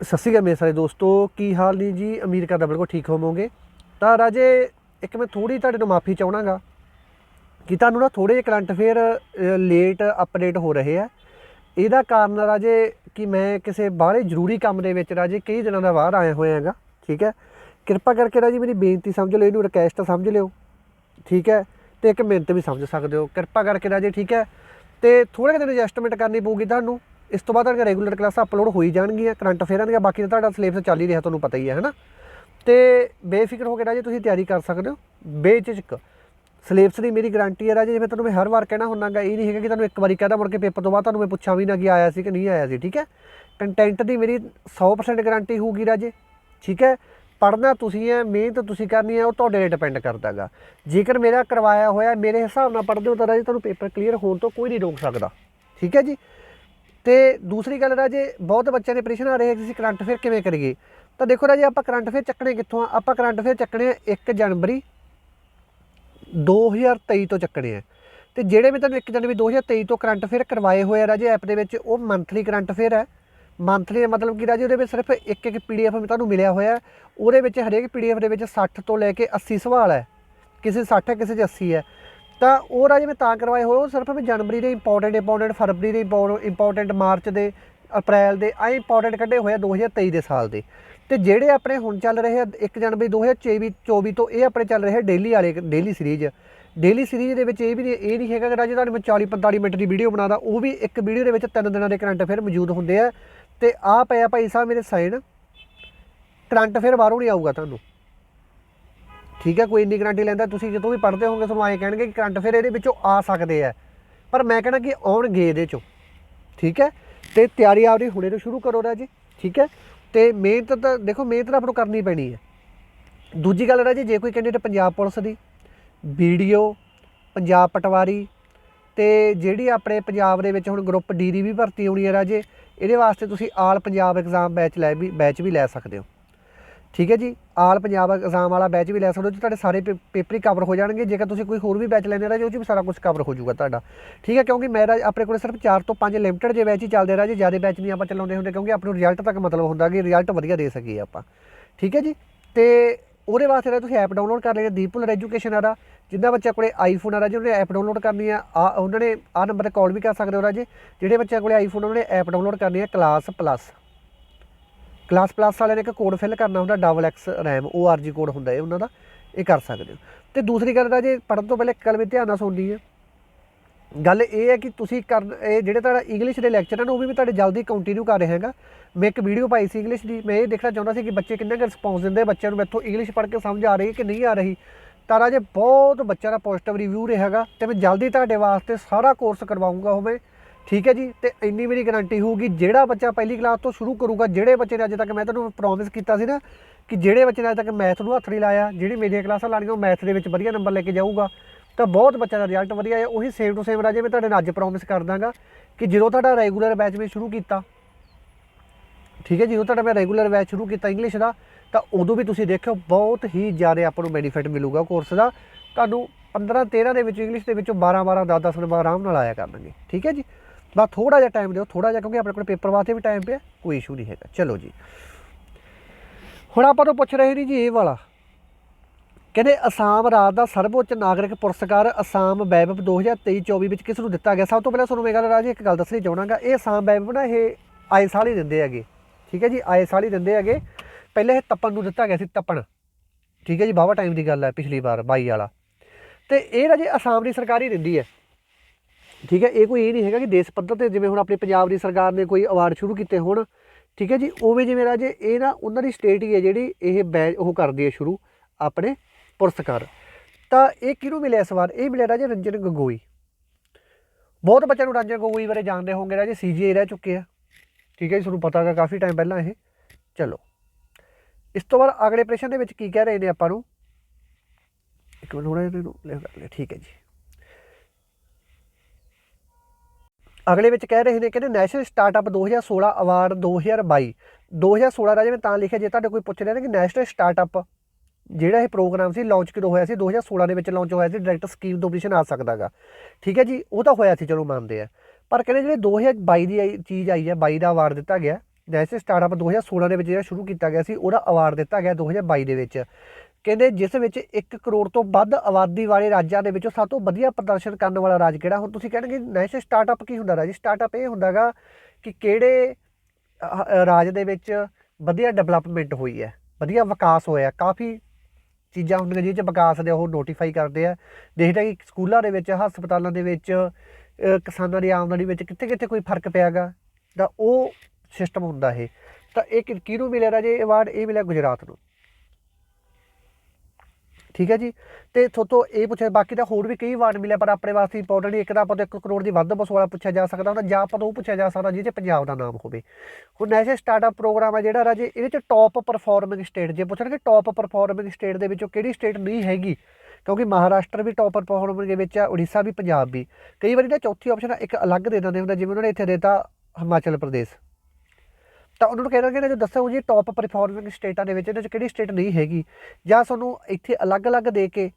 ਸਤਿ ਸ਼੍ਰੀ ਅਕਾਲ ਮੇਰੇ ਸਾਰੇ ਦੋਸਤੋ, ਕੀ ਹਾਲ ਨੇ ਜੀ? ਅਮੀਰ ਕਰਦਾ ਬਿਲਕੁਲ ਠੀਕ ਹੋਵੋਗੇ। ਤਾਂ ਰਾਜੇ, ਇੱਕ ਮੈਂ ਥੋੜੀ ਤੁਹਾਡੇ ਤੋਂ ਮਾਫੀ ਚਾਹਣਾਗਾ ਕਿ ਤੁਹਾਨੂੰ ਨਾ ਥੋੜੇ ਜਿਹੇ ਕਰੰਟ ਅਫੇਅਰ ਲੇਟ ਅਪਡੇਟ ਹੋ ਰਹੇ ਆ। ਇਹਦਾ ਕਾਰਨ ਰਾਜੇ ਕਿ ਮੈਂ ਕਿਸੇ ਬਾਹਲੇ ਜ਼ਰੂਰੀ ਕੰਮ ਦੇ ਵਿੱਚ ਰਾਜੇ ਕਈ ਦਿਨਾਂ ਦਾ ਬਾਹਰ ਆਇਆ ਹੋਇਆ ਹੈਗਾ, ਠੀਕ ਹੈ? ਕਿਰਪਾ ਕਰਕੇ ਰਾਜੇ ਮੇਰੀ ਬੇਨਤੀ ਸਮਝ ਲਓ, ਇਹਨੂੰ ਰਿਕਵੈਸਟ ਸਮਝ ਲਿਓ, ਠੀਕ ਹੈ? ਤੇ ਇੱਕ ਮਿੰਟ ਵੀ ਸਮਝ ਸਕਦੇ ਹੋ। ਕਿਰਪਾ ਕਰਕੇ ਰਾਜੇ, ਠੀਕ ਹੈ? ਤੇ ਥੋੜੇ ਦਿਨ ਐਡਜਸਟਮੈਂਟ ਕਰਨੀ ਪਊਗੀ ਤੁਹਾਨੂੰ। ਇਸ ਤੋਂ ਬਾਅਦ ਤੁਹਾਡੀਆਂ ਰੈਗੂਲਰ ਕਲਾਸਾਂ ਅਪਲੋਡ ਹੋ ਜਾਣਗੀਆਂ, ਕਰੰਟ ਅਫੇਅਰਾਂ ਦੀਆਂ, ਬਾਕੀ ਤਾਂ ਤੁਹਾਡਾ ਸਿਲੇਬਸ ਚੱਲ ਹੀ ਰਿਹਾ, ਤੁਹਾਨੂੰ ਪਤਾ ਹੀ ਹੈ, ਹੈਨਾ? ਤੇ ਬੇਫਿਕਰ ਹੋ ਕੇ ਰਾਜੇ ਤੁਸੀਂ ਤਿਆਰੀ ਕਰ ਸਕਦੇ ਹੋ। ਬੇਝਿਜਕ। ਸਿਲੇਬਸ ਦੀ ਮੇਰੀ ਗਾਰੰਟੀ ਹੈ ਰਾਜੇ, ਜਿਵੇਂ ਤੁਹਾਨੂੰ ਮੈਂ ਹਰ ਵਾਰ ਕਹਿਣਾ ਹੁੰਨਾਗਾ ਇਹ ਨਹੀਂ ਹੈਗਾ ਕਿ ਤੁਹਾਨੂੰ ਇੱਕ ਵਾਰੀ ਕਹਦਾ ਮੁੜ ਕੇ ਪੇਪਰ ਤੋਂ ਬਾਅਦ ਤੁਹਾਨੂੰ ਮੈਂ ਪੁੱਛਾਂ ਵੀ ਨਾ ਕਿ ਆਇਆ ਸੀ ਕਿ ਨਹੀਂ ਆਇਆ ਸੀ, ਠੀਕ ਹੈ? ਕੰਟੈਂਟ ਦੀ ਮੇਰੀ 100% ਗਾਰੰਟੀ ਹੋਊਗੀ ਰਾਜੇ, ਠੀਕ ਹੈ? ਪੜ੍ਹਨਾ ਤੁਸੀਂ ਹੈ, ਮਿਹਨਤ ਤੁਸੀਂ ਕਰਨੀ ਹੈ, ਉਹ ਤੁਹਾਡੇ 'ਤੇ ਡਿਪੈਂਡ ਕਰਦਾਗਾ ਜੇਕਰ ਮੇਰਾ ਕਰਵਾਇਆ ਹੋਇਆ, ਮੇਰੇ ਹਿਸਾਬ ਨਾਲ ਪੜ੍ਹਦੇ ਹੋ ਤਾਂ ਰਾਜੇ, ਤੁਹਾਨੂੰ ਪੇਪਰ ਕਲੀਅਰ ਹੋਣ ਤੋਂ ਕੋਈ ਨਹੀਂ ਰੋਕ ਸਕਦਾ, ਠੀਕ ਹੈ ਜੀ? ਤੇ ਦੂਸਰੀ ਗੱਲ ਰਾਜੇ, ਬਹੁਤ ਬੱਚਿਆਂ ਦੇ ਪ੍ਰਸ਼ਨ ਆ ਰਹੇ ਕਿ ਅਸੀਂ ਕਰੰਟ ਅਫੇਅਰ ਕਿਵੇਂ ਕਰੀਏ। ਤਾਂ ਦੇਖੋ ਰਾਜੇ, ਆਪਾਂ ਕਰੰਟ ਅਫੇਅਰ ਚੱਕਣੇ ਕਿੱਥੋਂ ਆ? ਆਪਾਂ ਕਰੰਟ ਅਫੇਅਰ ਚੱਕਣੇ ਆ 1 ਜਨਵਰੀ 2023 ਤੋਂ ਚੱਕਣੇ ਆ। ਤੇ ਜਿਹੜੇ ਵੀ ਤੁਹਾਨੂੰ 1 ਜਨਵਰੀ 2023 ਤੋਂ ਕਰੰਟ ਅਫੇਅਰ ਕਰਵਾਏ ਹੋਏ ਆ ਰਾਜੇ ਐਪ ਦੇ ਵਿੱਚ, ਉਹ ਮੰਥਲੀ ਕਰੰਟ ਅਫੇਅਰ ਹੈ। ਮੰਥਲੀ ਦਾ ਮਤਲਬ ਕਿ ਰਾਜੇ, ਉਹਦੇ ਵਿੱਚ ਸਿਰਫ ਇੱਕ ਇੱਕ ਪੀਡੀਐਫ ਤੁਹਾਨੂੰ ਮਿਲਿਆ ਹੋਇਆ। ਉਹਦੇ ਵਿੱਚ ਹਰੇਕ ਪੀਡੀਐਫ ਦੇ ਵਿੱਚ 60 ਤੋਂ ਲੈ ਕੇ 80 ਸਵਾਲ ਹੈ। ਕਿਸੇ 60 ਹੈ, ਕਿਸੇ 'ਚ 80 ਹੈ। ਤਾਂ ਉਹ ਰਾਜੇ ਮੈਂ ਤਾਂ ਕਰਵਾਏ ਹੋਏ, ਉਹ ਸਿਰਫ ਮੈਂ ਜਨਵਰੀ ਦੇ ਇੰਪੋਰਟੈਂਟ ਇੰਪੋਰਟੈਂਟ ਫਰਵਰੀ ਦੇ ਇੰਪੋਰਟੈਂਟ ਮਾਰਚ ਦੇ, ਅਪ੍ਰੈਲ ਦੇ ਆ ਇੰਪੋਰਟੈਂਟ ਕੱਢੇ ਹੋਏ ਆ 2023 ਦੇ ਸਾਲ ਦੇ। ਤੇ ਜਿਹੜੇ ਆਪਣੇ ਹੁਣ ਚੱਲ ਰਹੇ ਆ 1 ਜਨਵਰੀ 2024 24 ਤੋਂ ਇਹ ਆਪਣੇ ਚੱਲ ਰਹੇ ਡੇਲੀ ਵਾਲੇ ਡੇਲੀ ਸੀਰੀਜ਼ ਡੇਲੀ ਸੀਰੀਜ਼ ਦੇ ਵਿੱਚ ਇਹ ਵੀ ਨਹੀਂ, ਇਹ ਨਹੀਂ ਹੈਗਾ ਕਿ ਰਾਜੇ ਤੁਹਾਨੂੰ ਮੈਂ 40 45 ਮਿੰਟ ਦੀ ਵੀਡੀਓ ਬਣਾਦਾ ਉਹ ਵੀ ਇੱਕ ਵੀਡੀਓ ਦੇ ਵਿੱਚ ਤਿੰਨ ਦਿਨਾਂ ਦੇ ਕਰੰਟ ਅਫੇਅਰ ਮੌਜੂਦ ਹੁੰਦੇ ਆ। ਤੇ ਆ ਪਿਆ ਭਾਈ ਸਾਹਿਬ ਮੇਰੇ ਸਾਈਨ ਕਰੰਟ ਅਫੇਅਰ ਬਾਹਰੋਂ ਨਹੀਂ ਆਊਗਾ ਤੁਹਾਨੂੰ। ਠੀਕ ਹੈ, ਕੋਈ ਇੰਨੀ ਗਰੰਟੀ ਲੈਂਦਾ, ਤੁਸੀਂ ਜਦੋਂ ਵੀ ਪੜ੍ਹਦੇ ਹੋਗੇ ਤੁਹਾਨੂੰ ਆਏ ਕਹਿਣਗੇ ਕਿ ਕਰੰਟ ਅਫੇਅਰ ਇਹਦੇ ਵਿੱਚੋਂ ਆ ਸਕਦੇ ਆ। ਪਰ ਮੈਂ ਕਹਿਣਾ ਕਿ ਆਉਣਗੇ ਇਹਦੇ ਚੋਂ, ਠੀਕ ਹੈ? ਤੇ ਤਿਆਰੀ ਆਪਣੀ ਹੁਣੇ ਤੋਂ ਸ਼ੁਰੂ ਕਰੋ ਰਾਜੇ, ਠੀਕ ਹੈ? ਤੇ ਮਿਹਨਤ ਤਾਂ ਦੇਖੋ ਮਿਹਨਤ ਤਾਂ ਆਪਾਂ ਨੂੰ ਕਰਨੀ ਪੈਣੀ ਹੈ। ਦੂਜੀ ਗੱਲ ਰਾਜੇ, ਜੇ ਕੋਈ ਕੈਂਡੀਡੇਟ ਪੰਜਾਬ ਪੁਲਿਸ ਦੀ, ਵੀਡੀਓ, ਪੰਜਾਬ ਪਟਵਾਰੀ, ਤੇ ਜਿਹੜੀ ਆਪਣੇ ਪੰਜਾਬ ਦੇ ਵਿੱਚ ਹੁਣ ਗਰੁੱਪ ਡੀ ਦੀ ਵੀ ਭਰਤੀ ਹੋਣੀ ਹੈ ਰਾਜੇ, ਇਹਦੇ ਵਾਸਤੇ ਤੁਸੀਂ ਆਲ ਪੰਜਾਬ ਐਗਜ਼ਾਮ ਬੈਚ ਲੈ ਵੀ ਬੈਚ ਵੀ ਲੈ ਸਕਦੇ ਹੋ। ਠੀਕ ਹੈ ਜੀ? ਆਲ ਪੰਜਾਬ ਐਗਜ਼ਾਮ ਵਾਲਾ ਬੈਚ ਵੀ ਲੈ ਸਕਦੇ ਹੋ ਤੁਹਾਡੇ ਸਾਰੇ ਪੇ- ਪੇਪਰ ਹੀ ਕਵਰ ਹੋ ਜਾਣਗੇ। ਜੇਕਰ ਤੁਸੀਂ ਕੋਈ ਹੋਰ ਵੀ ਬੈਚ ਲੈਣੇ ਰਾਜੇ, ਉਹ 'ਚ ਵੀ ਸਾਰਾ ਕੁਝ ਕਵਰ ਹੋ ਜਾਊਗਾ ਤੁਹਾਡਾ। ਠੀਕ ਹੈ? ਕਿਉਂਕਿ ਮੇਰਾ ਆਪਣੇ ਕੋਲ ਸਿਰਫ 4 ਤੋਂ 5 ਲਿਮਟਿਡ ਜੇ ਬੈਚ ਹੀ ਚੱਲਦੇ ਰਾਜੇ, ਜ਼ਿਆਦਾ ਬੈਚ ਨਹੀਂ ਆਪਾਂ ਚਲਾਉਂਦੇ ਹੁੰਦੇ, ਕਿਉਂਕਿ ਆਪਣੇ ਰਿਜ਼ਲਟ ਤੱਕ ਮਤਲਬ ਹੁੰਦਾ ਕਿ ਰਿਜ਼ਲਟ ਵਧੀਆ ਦੇ ਸਕੀਏ ਆਪਾਂ। ਠੀਕ ਹੈ ਜੀ? ਤੇ ਉਹਦੇ ਵਾਸਤੇ ਤਾਂ ਤੁਸੀਂ ਐਪ ਡਾਊਨਲੋਡ ਕਰ ਲੈਣਾ ਦੀਪੁਲਰ ਐਜੂਕੇਸ਼ਨ ਵਾਲਾ ਜਿੰਨਾ ਬੱਚਾ ਕੋਲੇ ਆਈਫੋਨ ਆ ਜੀ ਉਹਨੇ ਐਪ ਡਾਊਨਲੋਡ ਕਰਨੀ ਆ। ਆ, ਉਹਨਾਂ ਨੇ, ਆ ਨੰਬਰ ਤੇ ਕਾਲ ਵੀ ਕਰ ਸਕਦੇ ਹੋ ਰਾਜੇ, ਜਿਹੜੇ ਬੱਚਿਆਂ ਕੋਲੇ ਆਈਫੋਨ ਉਹਨਾਂ ਨੇ ਐਪ ਡਾਊਨਲੋਡ ਕਰਨੀ ਆ ਕਲਾਸ ਪਲੱਸ ਕਲਾਸ ਪਲੱਸ ਵਾਲਿਆਂ ਨੇ ਇੱਕ ਕੋਡ ਫਿਲ ਕਰਨਾ ਹੁੰਦਾ double X RAM ORG code ਹੁੰਦਾ ਇਹ ਉਹਨਾਂ ਦਾ, ਇਹ ਕਰ ਸਕਦੇ ਹੋ। ਤੇ ਦੂਸਰੀ ਗੱਲ ਰਾਜੇ ਪੜਨ ਤੋਂ ਪਹਿਲੇ ਇੱਕ ਗੱਲ ਵੀ ਧਿਆਨ ਨਾਲ ਸੁਣਨੀ ਹੈ। ਗੱਲ ਇਹ ਹੈ ਕਿ ਤੁਸੀਂ ਕਰ ਇਹ ਜਿਹੜੇ ਤੁਹਾਡਾ ਇੰਗਲਿਸ਼ ਦੇ ਲੈਕਚਰ ਹਨ, ਉਹ ਵੀ ਮੈਂ ਤੁਹਾਡੇ ਜਲਦੀ ਕੰਟੀਨਿਊ ਕਰ ਰਿਹਾ ਹੈਗਾ। ਮੈਂ ਇੱਕ ਵੀਡੀਓ ਪਾਈ ਸੀ ਇੰਗਲਿਸ਼ ਦੀ, ਮੈਂ ਇਹ ਦੇਖਣਾ ਚਾਹੁੰਦਾ ਸੀ ਕਿ ਬੱਚੇ ਕਿੰਨਾ ਕੁ ਰਿਸਪੌਂਸ ਦਿੰਦੇ ਬੱਚਿਆਂ ਨੂੰ, ਮੈਥੋਂ ਇੰਗਲਿਸ਼ ਪੜ੍ਹ ਕੇ ਸਮਝ ਆ ਰਹੀ ਕਿ ਨਹੀਂ ਆ ਰਹੀ। ਤਾਂ ਜੇ ਬਹੁਤ ਬੱਚਿਆਂ ਦਾ ਪੋਜ਼ਿਟਿਵ ਰਿਵਿਊ ਰਿਹਾ ਹੈਗਾ, ਤੇ ਮੈਂ ਜਲਦੀ ਤੁਹਾਡੇ ਵਾਸਤੇ ਸਾਰਾ ਕੋਰਸ ਕਰਵਾਉਂਗਾ ਉਹ ਮੈਂ। ਠੀਕ ਹੈ ਜੀ, ਤੇ ਇੰਨੀ ਮੇਰੀ ਗਾਰੰਟੀ ਹੋਊਗੀ, ਜਿਹੜਾ ਬੱਚਾ ਪਹਿਲੀ ਕਲਾਸ ਤੋਂ ਸ਼ੁਰੂ ਕਰੂਗਾ, ਜਿਹੜੇ ਬੱਚੇ ਨੇ ਅੱਜ ਤੱਕ ਮੈਂ ਤੁਹਾਨੂੰ ਪ੍ਰੋਮਿਸ ਕੀਤਾ ਸੀ ਨਾ, ਕਿ ਜਿਹੜੇ ਬੱਚੇ ਨੇ ਅੱਜ ਤੱਕ ਮੈਥ ਨੂੰ ਹੱਥ ਨਹੀਂ ਲਾਇਆ, ਜਿਹੜੀ ਮੇਰੀਆਂ ਕਲਾਸਾਂ ਲਾਣੀਆਂ, ਉਹ ਮੈਥ ਦੇ ਵਿੱਚ ਵਧੀਆ ਨੰਬਰ ਲੈ ਕੇ ਜਾਊਗਾ, ਤਾਂ ਬਹੁਤ ਬੱਚਿਆਂ ਦਾ ਰਿਜ਼ਲਟ ਵਧੀਆ ਹੈ, ਉਹੀ ਸੇਮ ਟੂ ਸੇਮ ਰਾਜੇ ਮੈਂ ਤੁਹਾਡੇ ਨਾਲ ਅੱਜ ਪ੍ਰੋਮਿਸ ਕਰ ਦਾਂਗਾ, ਕਿ ਜਦੋਂ ਤੁਹਾਡਾ ਰੈਗੂਲਰ ਬੈਚ ਮੈਂ ਸ਼ੁਰੂ ਕੀਤਾ, ਠੀਕ ਹੈ ਜੀ, ਜਦੋਂ ਤੁਹਾਡਾ ਮੈਂ ਰੈਗੂਲਰ ਬੈਚ ਸ਼ੁਰੂ ਕੀਤਾ ਇੰਗਲਿਸ਼ ਦਾ, ਤਾਂ ਉਦੋਂ ਵੀ ਤੁਸੀਂ ਦੇਖਿਓ, ਬਹੁਤ ਹੀ ਜ਼ਿਆਦਾ ਆਪਾਂ ਨੂੰ ਬੈਨੀਫਿਟ ਮਿਲੂਗਾ ਕੋਰਸ ਦਾ, ਤੁਹਾਨੂੰ 15 13 ਦੇ ਵਿੱਚ ਇੰਗਲਿਸ਼ ਦੇ ਵਿੱਚੋਂ 12 12 10 10 ਨੰਬਰ ਆਰਾਮ ਨਾਲ ਆਇਆ ਕਰਨਗੇ, ਠੀਕ ਹੈ ਜੀ। ਬਸ ਥੋੜਾ ਜਿਹਾ ਟਾਈਮ ਦਿਓ ਥੋੜਾ ਜਿਹਾ, ਕਿਉਂਕਿ ਆਪਣੇ ਕੋਲ ਪੇਪਰ ਵਾਸਤੇ ਵੀ ਟਾਈਮ ਪਿਆ, ਕੋਈ ਇਸ਼ੂ ਨਹੀਂ ਹੈਗਾ। ਚਲੋ ਜੀ। ਹੁਣ ਆਪਾਂ ਤੋਂ ਪੁੱਛ ਰਹੇ ਨਹੀਂ ਜੀ ਇਹ ਵਾਲਾ। ਕਹਿੰਦੇ ਅਸਾਮ ਰਾਜ ਦਾ ਸਰਵਉੱਚ ਨਾਗਰਿਕ ਪੁਰਸਕਾਰ ਅਸਾਮ ਵੈਭਵ 2023-24 ਵਿੱਚ ਕਿਸ ਨੂੰ ਦਿੱਤਾ ਗਿਆ? ਸਭ ਤੋਂ ਪਹਿਲਾਂ ਤੁਹਾਨੂੰ ਮੈਂ ਗੱਲ, ਰਾਜ, ਇੱਕ ਗੱਲ ਦੱਸਣੀ ਚਾਹਣਾਗਾ ਇਹ ਅਸਾਮ ਵੈਭਵ ਨਾ, ਇਹ ਆਏ ਸਾਲ ਹੀ ਦਿੰਦੇ ਹੈਗੇ। ਠੀਕ ਹੈ ਜੀ ਆਏ ਸਾਲ ਹੀ ਦਿੰਦੇ ਹੈਗੇ। ਪਹਿਲੇ ਇਹ ਤਪਨ ਨੂੰ ਦਿੱਤਾ ਗਿਆ ਸੀ ਤਪਨ ਠੀਕ ਹੈ ਜੀ ਬਾਵਾ ਟਾਈਮ ਦੀ ਗੱਲ ਹੈ, ਪਿਛਲੀ ਵਾਰ 22 ਵਾਲਾ। ਤੇ ਇਹ ਰਾਜੇ ਅਸਾਮ ਦੀ ਸਰਕਾਰ ਹੀ ਦਿੰਦੀ ਹੈ। ਠੀਕ ਹੈ, ਇਹ ਕੋਈ ਇਹ ਨਹੀਂ ਹੈਗਾ ਕਿ ਦੇਸ਼ ਪੱਧਰ ਤੇ ਜਿਵੇਂ ਹੁਣ ਆਪਣੀ ਪੰਜਾਬ ਦੀ ਸਰਕਾਰ ਨੇ ਕੋਈ ਅਵਾਰਡ ਸ਼ੁਰੂ ਕੀਤੇ ਹੋਣ, ਠੀਕ ਹੈ ਜੀ, ਉਵੇਂ ਜਿਵੇਂ ਰਾਜੇ ਇਹ ਨਾ ਉਹਨਾਂ ਦੀ ਸਟੇਟ ਹੀ ਹੈ ਜਿਹੜੀ ਇਹ ਬੈਚ ਉਹ ਕਰਦੀ ਹੈ ਸ਼ੁਰੂ ਆਪਣੇ ਪੁਰਸਕਾਰ। ਤਾਂ ਇਹ ਕਿਹਨੂੰ ਮਿਲਿਆ ਇਸ ਵਾਰ? ਇਹ ਮਿਲਿਆ ਰਾਜੇ ਰੰਜਨ ਗਗੋਈ। ਬਹੁਤ ਬੱਚਿਆਂ ਨੂੰ ਰੰਜਨ ਗਗੋਈ ਬਾਰੇ ਜਾਣਦੇ ਹੋਵੋਗੇ ਰਾਜੇ ਸੀਜੀਆਈ ਰਹਿ ਚੁੱਕੇ ਆ। ਠੀਕ ਹੈ ਜੀ, ਤੁਹਾਨੂੰ ਪਤਾ ਹੈਗਾ ਕਾਫੀ ਟਾਈਮ ਪਹਿਲਾਂ ਇਹ। ਚਲੋ, ਇਸ ਤੋਂ ਬਾਅਦ ਅਗਲੇ ਪ੍ਰਸ਼ਨ ਦੇ ਵਿੱਚ ਕੀ ਕਹਿ ਰਹੇ ਨੇ ਆਪਾਂ ਨੂੰ? ਇੱਕ ਮਿੰਟ ਹੋਣਾ ਇਹਨੂੰ ਲਿਖ ਕਰ ਲਿਆ ਠੀਕ ਹੈ ਜੀ। ਅਗਲੇ ਵਿੱਚ ਕਹਿ ਰਹੇ ਨੇ, ਕਹਿੰਦੇ ਨੈਸ਼ਨਲ ਸਟਾਰਟਅਪ 2016 ਅਵਾਰਡ 2022 2016 ਰਾਜੇ ਮੈਂ ਤਾਂ ਲਿਖਿਆ, ਜੇ ਤੁਹਾਡੇ ਕੋਈ ਪੁੱਛ ਰਿਹਾ ਨਾ ਕਿ ਨੈਸ਼ਨਲ ਸਟਾਰਟਅਪ ਜਿਹੜਾ ਇਹ ਪ੍ਰੋਗਰਾਮ ਸੀ ਲਾਂਚ ਕਦੋਂ ਹੋਇਆ ਸੀ 2016 ਦੇ ਵਿੱਚ ਲਾਂਚ ਹੋਇਆ ਸੀ ਡਾਇਰੈਕਟ ਸਕੀਮ ਤੋਂ ਆਪਰੇਸ਼ਨ ਆ ਸਕਦਾਗਾ। ਠੀਕ ਹੈ ਜੀ, ਉਹ ਤਾਂ ਹੋਇਆ ਸੀ, ਚਲੋ ਮੰਨਦੇ ਆ। ਪਰ ਕਹਿੰਦੇ ਜਿਹੜੇ 2022 ਦੀ ਆਈ- ਚੀਜ਼ ਆਈ ਹੈ 22 ਦਾ ਅਵਾਰਡ ਦਿੱਤਾ ਗਿਆ ਨੈਸ਼ਨਲ ਸਟਾਰਟਅਪ 2016 ਦੇ ਵਿੱਚ ਜਿਹੜਾ ਸ਼ੁਰੂ ਕੀਤਾ ਗਿਆ ਸੀ, ਉਹਦਾ ਅਵਾਰਡ ਦਿੱਤਾ ਗਿਆ 2022 ਦੇ ਵਿੱਚ। ਕਹਿੰਦੇ ਜਿਸ ਵਿੱਚ 1 ਕਰੋੜ ਤੋਂ ਵੱਧ ਆਬਾਦੀ ਵਾਲੇ ਰਾਜਾਂ ਦੇ ਵਿੱਚੋਂ ਸਭ ਤੋਂ ਵਧੀਆ ਪ੍ਰਦਰਸ਼ਨ ਕਰਨ ਵਾਲਾ ਰਾਜ ਕਿਹੜਾ? ਹੁਣ ਤੁਸੀਂ ਕਹਿਣਗੇ ਨੈਸ਼ ਸਟਾਰਟਅਪ ਕੀ ਹੁੰਦਾ? ਰਾਜ ਸਟਾਰਟਅਪ ਇਹ ਹੁੰਦਾਗਾ ਕਿ ਕਿਹੜੇ ਰਾਜ ਦੇ ਵਿੱਚ ਵਧੀਆ ਡਿਵੈਲਪਮੈਂਟ ਹੋਈ ਹੈ, ਵਧੀਆ ਵਿਕਾਸ ਹੋਇਆ ਕਾਫੀ ਚੀਜ਼ਾਂ ਹੁੰਦੀਆਂ ਜਿਹਦੇ ਚ ਵਿਕਾਸ ਦੇ ਉਹ ਨੋਟੀਫਾਈ ਕਰਦੇ ਆ। ਦੇਖਦੇ ਆ ਕਿ ਸਕੂਲਾਂ ਦੇ ਵਿੱਚ, ਹਸਪਤਾਲਾਂ ਦੇ ਵਿੱਚ ਕਿਸਾਨਾਂ ਦੀ ਆਮਦਨੀ ਵਿੱਚ ਕਿੱਥੇ ਕਿੱਥੇ ਕੋਈ ਫ਼ਰਕ ਪਿਆਗਾ? ਤਾਂ ਉਹ ਸਿਸਟਮ ਹੁੰਦਾ ਇਹ। ਤਾਂ ਇਹ ਕਿ- ਕਿਹਨੂੰ ਮਿਲਿਆ ਰਾਜੇ? ਅਵਾਰਡ ਇਹ ਮਿਲਿਆ ਗੁਜਰਾਤ ਨੂੰ। ਠੀਕ ਹੈ ਜੀ? ਤੇ ਥੋਤੋਂ ਇਹ ਪੁੱਛਿਆ, ਬਾਕੀ ਤਾਂ ਹੋਰ ਵੀ ਕਈ ਅਵਾਰਡ ਮਿਲਿਆ, ਪਰ ਆਪਣੇ ਵਾਸਤੇ ਇੰਪੋਰਟੈਂਟ ਇੱਕ ਤਾਂ ਆਪਾਂ ਤੋਂ 1 ਕਰੋੜ ਦੀ ਵੱਧ ਬਸ ਵਾਲਾ ਪੁੱਛਿਆ ਜਾ ਸਕਦਾ ਹੁੰਦਾ, ਜਾਂ ਆਪਾਂ ਤੋਂ ਉਹ ਪੁੱਛਿਆ ਜਾ ਸਕਦਾ ਜਿਹਦੇ ਪੰਜਾਬ ਦਾ ਨਾਮ ਹੋਵੇ। ਹੁਣ ਨੈਸ਼ਨਲ ਸਟਾਰਟਅਪ ਪ੍ਰੋਗਰਾਮ ਹੈ ਜਿਹੜਾ, ਰਾਜੇ, ਇਹਦੇ 'ਚ ਟੌਪ ਪਰਫਾਰਮਿੰਗ ਸਟੇਟ ਜੇ ਪੁੱਛਣਗੇ ਟੌਪ ਪਰਫਾਰਮਿੰਗ ਸਟੇਟ ਦੇ ਵਿੱਚੋਂ ਕਿਹੜੀ ਸਟੇਟ ਨਹੀਂ ਹੈਗੀ, ਕਿਉਂਕਿ ਮਹਾਰਾਸ਼ਟਰ ਵੀ ਟੌਪ ਪਰਫਾਰਮਿੰਗ ਦੇ ਵਿੱਚ ਆ, ਉੜੀਸਾ ਵੀ ਪੰਜਾਬ ਵੀ। ਕਈ ਵਾਰੀ ਨਾ ਚੌਥੀ ਆਪਸ਼ਨ ਇੱਕ ਅਲੱਗ ਦੇ ਦਿੰਦੇ ਹੁੰਦਾ ਜਿਵੇਂ ਉਹਨਾਂ ਨੇ ਇੱਥੇ ਦੇਤਾ ਹਿਮਾਚਲ ਪ੍ਰਦੇਸ਼। ਤਾਂ ਉਹਨਾਂ ਨੂੰ ਕਹਿਣਾ ਕਿ ਜੋ ਦੱਸੋ ਜੀ ਟੌਪ ਪਰਫਾਰਮਿੰਗ ਸਟੇਟਾਂ ਦੇ ਵਿੱਚ ਇਹਨਾਂ 'ਚ ਕਿਹੜੀ ਸਟੇਟ ਨਹੀਂ ਹੈਗੀ। ਜਾਂ ਤੁਹਾਨੂੰ ਇੱਥੇ ਅਲੱਗ-ਅਲੱਗ ਦੇ ਕੇ,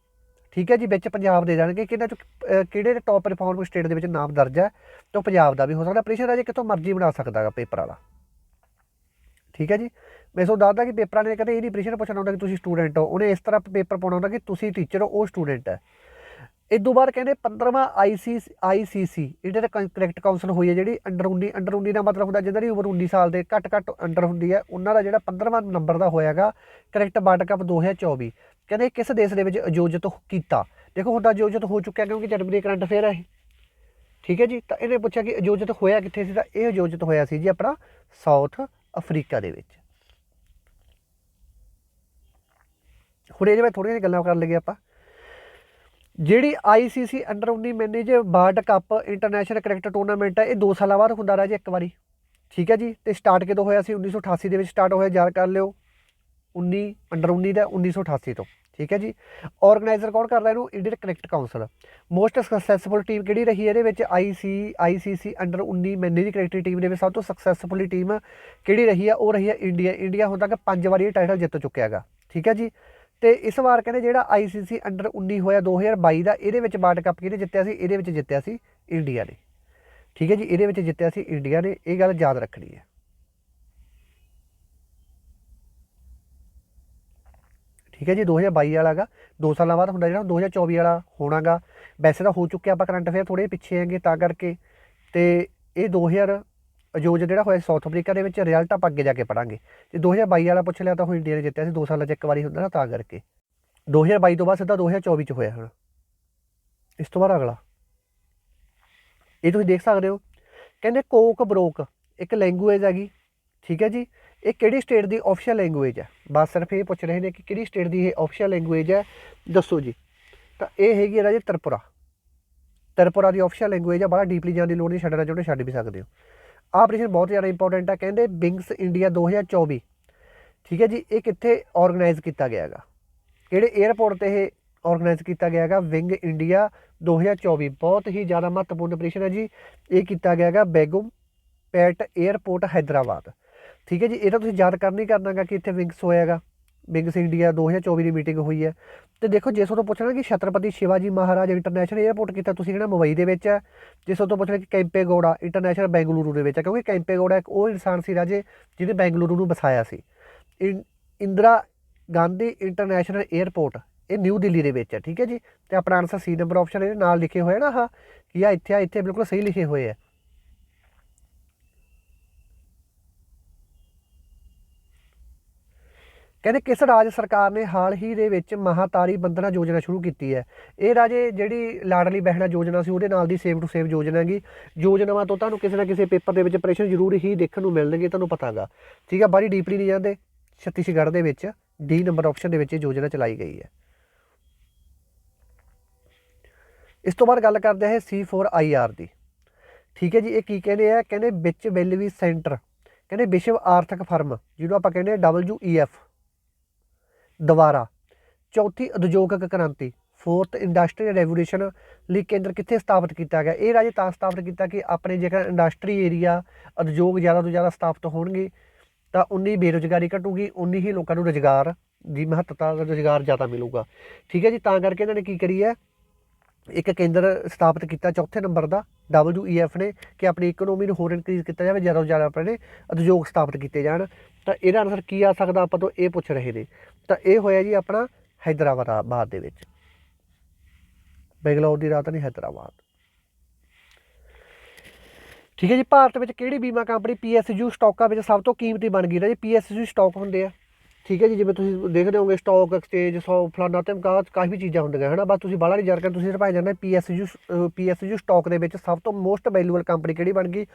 ਠੀਕ ਹੈ ਜੀ, ਵਿੱਚ ਪੰਜਾਬ ਦੇ ਜਾਣਗੇ ਕਿ ਇਹਨਾਂ 'ਚ ਕਿਹੜੇ ਟੌਪ ਪਰਫਾਰਮਿੰਗ ਸਟੇਟ ਦੇ ਵਿੱਚ ਨਾਮ ਦਰਜ ਹੈ ਤਾਂ ਉਹ ਪੰਜਾਬ ਦਾ ਵੀ ਹੋ ਸਕਦਾ। ਪ੍ਰੀਸ਼ਰ ਰਾਜੇ ਕਿਤੋਂ ਮਰਜ਼ੀ ਬਣਾ ਸਕਦਾ ਹੈਗਾ ਪੇਪਰ ਵਾਲਾ। ਠੀਕ ਹੈ ਜੀ? ਮੈਂ ਤੁਹਾਨੂੰ ਦੱਸਦਾ ਕਿ ਪੇਪਰਾਂ ਨੇ ਕਦੇ ਇਹ ਨਹੀਂ ਪ੍ਰੀਸ਼ਰ ਪੁੱਛਣਾ ਹੁੰਦਾ ਕਿ ਤੁਸੀਂ ਸਟੂਡੈਂਟ ਹੋ। ਉਹਨੇ ਇਸ ਤਰ੍ਹਾਂ ਪੇਪਰ ਪਾਉਣਾ ਹੁੰਦਾ ਕਿ ਤੁਸੀਂ ਟੀਚਰ ਹੋ, ਉਹ ਸਟੂਡੈਂਟ ਹੈ। ਇਸ ਤੋਂ ਬਾਅਦ ਕਹਿੰਦੇ 15ਵਾਂ ਆਈਸੀ ਆਈਸੀਸੀ ਇਹਦੇ ਤੇ ਕਰੈਕਟ ਕਾਉਂਸਲ ਹੋਈ ਹੈ ਜਿਹੜੀ ਅੰਡਰ 19 ਅੰਡਰ 19 ਦਾ ਮਤਲਬ ਹੁੰਦਾ ਜਿਹਨਾਂ ਦੀ ਉਮਰ 19 ਸਾਲ ਦੇ ਘੱਟ ਘੱਟ ਅੰਡਰ ਹੁੰਦੀ ਹੈ, ਉਹਨਾਂ ਦਾ ਜਿਹੜਾ 15ਵਾਂ ਨੰਬਰ ਦਾ ਹੋਇਆਗਾ ਕ੍ਰਿਕਟ ਵਰਲਡ ਕੱਪ 2024 ਕਹਿੰਦੇ ਕਿਸ ਦੇਸ਼ ਦੇ ਵਿੱਚ ਆਯੋਜਿਤ ਕੀਤਾ? ਦੇਖੋ ਹੁਣ ਆਯੋਜਿਤ ਹੋ ਚੁੱਕਿਆ ਕਿਉਂਕਿ ਜਨਵਰੀ ਕਰੰਟ ਅਫੇਅਰ ਹੈ ਇਹ। ਠੀਕ ਹੈ ਜੀ? ਤਾਂ ਇਹਨੇ ਪੁੱਛਿਆ ਕਿ ਆਯੋਜਿਤ ਹੋਇਆ ਕਿੱਥੇ ਸੀ? ਤਾਂ ਇਹ ਆਯੋਜਿਤ ਹੋਇਆ ਸੀ ਜੀ ਆਪਣਾ ਸਾਊਥ ਅਫਰੀਕਾ ਦੇ ਵਿੱਚ। ਹੁਣ ਇਹਦੇ ਵਿੱਚ ਥੋੜ੍ਹੀਆਂ ਜਿਹੀਆਂ ਗੱਲਾਂ ਕਰ ਲਈਏ ਆਪਾਂ। ਜਿਹੜੀ ICC under 19 men's world cup international cricket tournament ਹੈ, ਇਹ 2 ਸਾਲਾਂ ਬਾਅਦ ਹੁੰਦਾ ਰਿਹਾ ਜੀ ਇੱਕ ਵਾਰੀ। ਠੀਕ ਹੈ ਜੀ? ਤੇ ਸਟਾਰਟ ਕਿਦੋਂ ਹੋਇਆ ਸੀ? 1988 ਦੇ ਵਿੱਚ ਸਟਾਰਟ ਹੋਇਆ, ਯਾਦ ਕਰ ਲਿਓ। 19 ਅੰਡਰ 19 ਦਾ 1988 ਤੋਂ। ਠੀਕ ਹੈ ਜੀ? ਆਰਗੇਨਾਈਜ਼ਰ ਕੌਣ ਕਰਦਾ ਇਹਨੂੰ? Indian cricket council most successful team ਕਿਹੜੀ ਰਹੀ ਹੈ ਇਹਦੇ ਵਿੱਚ? IC ICC under 19 men's cricket team ਦੇ ਵਿੱਚ ਸਭ ਤੋਂ ਸਕਸੈਸਫੁਲ ਟੀਮ ਕਿਹੜੀ ਰਹੀ ਹੈ? ਉਹ ਰਹੀ ਹੈ ਇੰਡੀਆ ਇੰਡੀਆ ਹੁਣ ਤੱਕ ਪੰਜ ਵਾਰੀ ਇਹ ਟਾਈਟਲ ਜਿੱਤ ਚੁੱਕਿਆ ਹੈਗਾ। ਠੀਕ ਹੈ ਜੀ? ਤੇ ਇਸ ਵਾਰ ਕਹਿੰਦੇ ਜਿਹੜਾ ਆਈਸੀਸੀ ਅੰਡਰ 19 ਹੋਇਆ 2022 ਦਾ, ਇਹਦੇ ਵਿੱਚ ਵਰਲਡ ਕੱਪ ਕਿਹਨੇ ਜਿੱਤਿਆ ਸੀ? ਇਹਦੇ ਵਿੱਚ ਜਿੱਤਿਆ ਸੀ ਇੰਡੀਆ ਨੇ। ਠੀਕ ਹੈ ਜੀ, ਇਹਦੇ ਵਿੱਚ ਜਿੱਤਿਆ ਸੀ ਇੰਡੀਆ ਨੇ। ਇਹ ਗੱਲ ਯਾਦ ਰੱਖਣੀ ਹੈ। ਠੀਕ ਹੈ ਜੀ 2022 ਵਾਲਾਗਾ 2 ਸਾਲਾਂ ਬਾਅਦ ਹੁੰਦਾ ਜਿਹੜਾ 2024 ਵਾਲਾ ਹੋਣਾਗਾ। ਵੈਸੇ ਤਾਂ ਹੋ ਚੁੱਕਿਆ ਆਪਾਂ ਕਰੰਟ ਅਫੇਅਰ ਥੋੜੇ ਪਿੱਛੇ ਹੈਗੇ ਤਾਂ ਕਰਕੇ। ਤੇ ਇਹ 2000 ਅਯੋਜਿਤ ਜਿਹੜਾ ਹੋਇਆ ਸਾਊਥ ਅਫਰੀਕਾ ਦੇ ਵਿੱਚ ਰਿਜ਼ਲਟ ਆਪਾਂ ਅੱਗੇ ਜਾ ਕੇ ਪੜਾਂਗੇ ਜੇ 2022 ਵਾਲਾ ਪੁੱਛ ਲਿਆ ਤਾਂ ਉਹ ਇੰਡੀਆ ਨੇ ਜਿੱਤਿਆ ਸੀ 2 ਸਾਲਾਂ 'ਚ ਇੱਕ ਵਾਰੀ ਹੁੰਦਾ ਨਾ ਤਾਂ ਕਰਕੇ। 2022 ਤੋਂ ਬਾਅਦ ਸਿੱਧਾ 2024 'ਚ ਹੋਇਆ ਹੁਣ। ਇਸ ਤੋਂ ਬਾਅਦ ਅਗਲਾ। ਇਹ ਤੁਸੀਂ ਦੇਖ ਸਕਦੇ ਹੋ। ਕਹਿੰਦੇ ਕੋਕ ਬਰੋਕ, ਇੱਕ ਲੈਂਗੁਏਜ ਹੈਗੀ। ਠੀਕ ਹੈ ਜੀ? ਇਹ ਕਿਹੜੀ ਸਟੇਟ ਦੀ ਆਫੀਸ਼ੀਅਲ ਲੈਂਗੁਏਜ ਹੈ? ਬਸ ਸਿਰਫ ਇਹ ਪੁੱਛ ਰਹੇ ਨੇ ਕਿ ਕਿਹੜੀ ਸਟੇਟ ਦੀ ਇਹ ਆਫੀਸ਼ੀਅਲ ਲੈਂਗੁਏਜ ਹੈ? ਦੱਸੋ ਜੀ। ਤਾਂ ਇਹ ਹੈਗੀ ਹੈ ਰਾਜੇ ਤ੍ਰਿਪੁਰਾ। ਤ੍ਰਿਪੁਰਾ ਦੀ ਆਫੀਸ਼ੀਅਲ ਲੈਂਗੁਏਜ ਹੈ ਬੜਾ ਡੀਪਲੀ ਜਾਣ ਦੀ ਲੋੜ ਨਹੀਂ, ਛੱਡਣਾ ਚਾਹੁੰਦੇ, ਛੱਡ ਵੀ ਸਕਦੇ ਹੋ। ਆਪਰੇਸ਼ਨ ਬਹੁਤ ਜ਼ਿਆਦਾ ਇੰਪੋਰਟੈਂਟ ਆ, ਕਹਿੰਦੇ ਬਿੰਗਸ ਇੰਡੀਆ 2024 ਠੀਕ ਹੈ ਜੀ, ਇਹ ਕਿੱਥੇ ਆਰਗੇਨਾਈਜ਼ ਕੀਤਾ ਗਿਆ ਹੈਗਾ? ਕਿਹੜੇ 에ਅਰਪੋਰਟ ਤੇ ਇਹ ਆਰਗੇਨਾਈਜ਼ ਕੀਤਾ ਗਿਆ ਹੈਗਾ? ਵਿੰਗ ਇੰਡੀਆ 2024 ਬਹੁਤ ਹੀ ਜ਼ਿਆਦਾ ਮਹੱਤਵਪੂਰਨ ਆਪਰੇਸ਼ਨ ਹੈ ਜੀ। ਇਹ ਕੀਤਾ ਗਿਆ ਹੈਗਾ ਬੈਗਮ ਪੈਟ 에ਅਰਪੋਰਟ ਹੈਦਰਾਬਾਦ। ਠੀਕ ਹੈ ਜੀ, ਇਹ ਤਾਂ ਤੁਸੀਂ ਯਾਦ ਕਰਨਾ ਹੀ ਕਰਨਾਗਾ ਕਿ ਇੱਥੇ ਵਿੰਗਸ ਹੋਇਆਗਾ ਵਿੰਗਸ ਇੰਡੀਆ 2024 ਦੀ ਮੀਟਿੰਗ ਹੋਈ ਹੈ। ਤੇ ਦੇਖੋ, ਜੇ ਤੁਹਾਨੂੰ ਪੁੱਛਣਾ ਕਿ ਛਤਰਪਤੀ ਸ਼ਿਵਾਜੀ ਮਹਾਰਾਜ ਇੰਟਰਨੈਸ਼ਨਲ 에ਅਰਪੋਰਟ ਕੀਤਾ ਤੁਸੀਂ ਕਿਹੜਾ ਮੁੰਬਈ ਦੇ ਵਿੱਚ ਹੈ ਜੇ ਤੁਹਾਨੂੰ ਪੁੱਛਣਾ ਕਿ ਕੈਂਪੇਗੌੜਾ ਇੰਟਰਨੈਸ਼ਨਲ ਬੈਂਗਲੁਰੂ ਦੇ ਵਿੱਚ ਹੈ ਕਿਉਂਕਿ ਕੈਂਪੇਗੌੜਾ ਇੱਕ ਉਹ ਇਨਸਾਨ ਸੀ ਰਾਜੇ ਜਿਹਨੇ ਬੈਂਗਲੁਰੂ ਨੂੰ ਵਸਾਇਆ ਸੀ। ਇੰ- ਇੰਦਰਾ ਗਾਂਧੀ ਇੰਟਰਨੈਸ਼ਨਲ 에ਅਰਪੋਰਟ ਇਹ ਨਿਊ ਦਿੱਲੀ ਦੇ ਵਿੱਚ ਹੈ ਠੀਕ ਹੈ ਜੀ? ਤੇ ਆਪਣਾ ਆਨਸਰ ਸੀ ਨੰਬਰ ਆਪਸ਼ਨ ਇਹਦੇ ਨਾਲ ਲਿਖੇ ਹੋਏ ਨਾ ਹਾਂ ਕਿ ਆ ਇੱਥੇ ਆ, ਇੱਥੇ ਬਿਲਕੁਲ ਸਹੀ ਲਿਖੇ ਹੋਏ ਆ। ਕਹਿੰਦੇ ਕਿਸ ਰਾਜ ਸਰਕਾਰ ਨੇ ਹਾਲ ਹੀ ਦੇ ਵਿੱਚ ਮਹਾਤਾਰੀ ਬੰਦਨਾ ਯੋਜਨਾ ਸ਼ੁਰੂ ਕੀਤੀ ਹੈ? ਇਹ ਰਾਜੇ ਜਿਹੜੀ ਲਾਡਲੀ ਬਹਿਣਾ ਯੋਜਨਾ ਸੀ, ਉਹਦੇ ਨਾਲ ਦੀ ਸੇਵ ਟੂ ਸੇਵ ਯੋਜਨਾ ਹੈਗੀ। ਯੋਜਨਾਵਾਂ ਤੋਂ ਤੁਹਾਨੂੰ ਕਿਸੇ ਨਾ ਕਿਸੇ ਪੇਪਰ ਦੇ ਵਿੱਚ ਪ੍ਰਸ਼ਨ ਜ਼ਰੂਰ ਹੀ ਦੇਖਣ ਨੂੰ ਮਿਲਣਗੇ, ਤੁਹਾਨੂੰ ਪਤਾਗਾ। ਠੀਕ ਹੈ ਬਾਰੀ ਡੀਪਲੀ ਨਹੀਂ ਜਾਂਦੇ। ਛੱਤੀਸਗੜ੍ਹ ਦੇ ਵਿੱਚ ਡੀ ਨੰਬਰ ਆਪਸ਼ਨ ਦੇ ਵਿੱਚ ਇਹ ਯੋਜਨਾ ਚਲਾਈ ਗਈ ਹੈ। ਇਸ ਤੋਂ ਬਾਅਦ ਗੱਲ ਕਰਦੇ ਹਾਂ C4IR ਦੀ। ਠੀਕ ਹੈ ਜੀ, ਇਹ ਕੀ ਕਹਿੰਦੇ ਆ? ਕਹਿੰਦੇ ਵਿੱਚ ਵੈਲਵੀ ਸੈਂਟਰ, ਕਹਿੰਦੇ ਵਿਸ਼ਵ ਆਰਥਿਕ ਫਰਮ, ਜਿਹਨੂੰ ਆਪਾਂ ਕਹਿੰਦੇ WEF ਦੁਬਾਰਾ। ਚੌਥੀ ਉਦਯੋਗਿਕ ਕ੍ਰਾਂਤੀ ਫੋਰਥ ਇੰਡਸਟਰੀਅਲ ਰੈਵੋਲੂਸ਼ਨ ਲਈ ਕੇਂਦਰ ਕਿੱਥੇ ਸਥਾਪਿਤ ਕੀਤਾ ਗਿਆ? ਇਹ ਰਾਜੇ ਤਾਂ ਸਥਾਪਿਤ ਕੀਤਾ ਕਿ ਆਪਣੇ ਜੇਕਰ ਇੰਡਸਟਰੀ ਏਰੀਆ ਉਦਯੋਗ ਜ਼ਿਆਦਾ ਤੋਂ ਜ਼ਿਆਦਾ ਸਥਾਪਿਤ ਹੋਣਗੇ, ਤਾਂ ਉਨੀ ਬੇਰੁਜ਼ਗਾਰੀ ਘਟੂਗੀ, ਉਨੀ ਹੀ ਲੋਕਾਂ ਨੂੰ ਰੁਜ਼ਗਾਰ ਦੀ ਮਹੱਤਤਾ ਰੁਜ਼ਗਾਰ ਜ਼ਿਆਦਾ ਮਿਲੂਗਾ। ਠੀਕ ਹੈ ਜੀ, ਤਾਂ ਕਰਕੇ ਇਹਨਾਂ ਨੇ ਕੀ ਕਰੀ ਹੈ? ਇੱਕ ਕੇਂਦਰ ਸਥਾਪਿਤ ਕੀਤਾ, ਚੌਥੇ ਨੰਬਰ ਦਾ WEF ਨੇ, ਕਿ ਆਪਣੀ ਇਕਨੋਮੀ ਨੂੰ ਹੋਰ ਇਨਕਰੀਜ਼ ਕੀਤਾ ਜਾਵੇ, ਜ਼ਿਆਦਾ ਤੋਂ ਜ਼ਿਆਦਾ ਆਪਣੇ ਉਦਯੋਗ ਸਥਾਪਿਤ ਕੀਤੇ ਜਾਣ। ਤਾਂ ਇਹਦਾ ਆਨਸਰ ਕੀ ਆ ਸਕਦਾ ਆਪਾਂ ਤੋਂ? ਇਹ ਪੁੱਛ ਰਹੇ ਨੇ। ਤਾਂ ਇਹ ਹੋਇਆ ਜੀ ਆਪਣਾ ਹੈਦਰਾਬਾਦ ਦੇ ਵਿੱਚ। ਬੈਂਗਲੌਰ ਦੀ ਰਾਜਧਾਨੀ ਨਹੀਂ ਹੈਦਰਾਬਾਦ। ਠੀਕ ਹੈ ਜੀ, ਭਾਰਤ ਵਿੱਚ ਕਿਹੜੀ ਬੀਮਾ ਕੰਪਨੀ PSU ਸਟਾਕਾਂ ਵਿੱਚ ਸਭ ਤੋਂ ਕੀਮਤੀ ਬਣ ਗਈ? ਨਾ ਜੀ PSU ਸਟਾਕ ਹੁੰਦੇ ਆ। ਠੀਕ ਹੈ ਜੀ, ਜਿਵੇਂ ਤੁਸੀਂ ਦੇਖਦੇ ਹੋਗੇ ਸਟਾਕ ਐਕਸਚੇਂਜ ਸੌ, ਫਲਾਨਾ ਤੇ ਕਾਫੀ ਚੀਜ਼ਾਂ ਹੁੰਦੀਆਂ, ਹਨਾ? ਬਸ ਤੁਸੀਂ ਬਾਹਲਾ ਨਹੀਂ ਜਾਣਕਾਰੀ ਤੁਸੀਂ ਰਪਾਈ ਜਾਂਦਾ PSU PSU ਸਟਾਕ ਦੇ ਵਿੱਚ ਸਭ ਤੋਂ ਮੋਸਟ ਵੈਲਿਊਬਲ ਕੰਪਨੀ ਕਿਹੜੀ ਬਣ ਗਈ?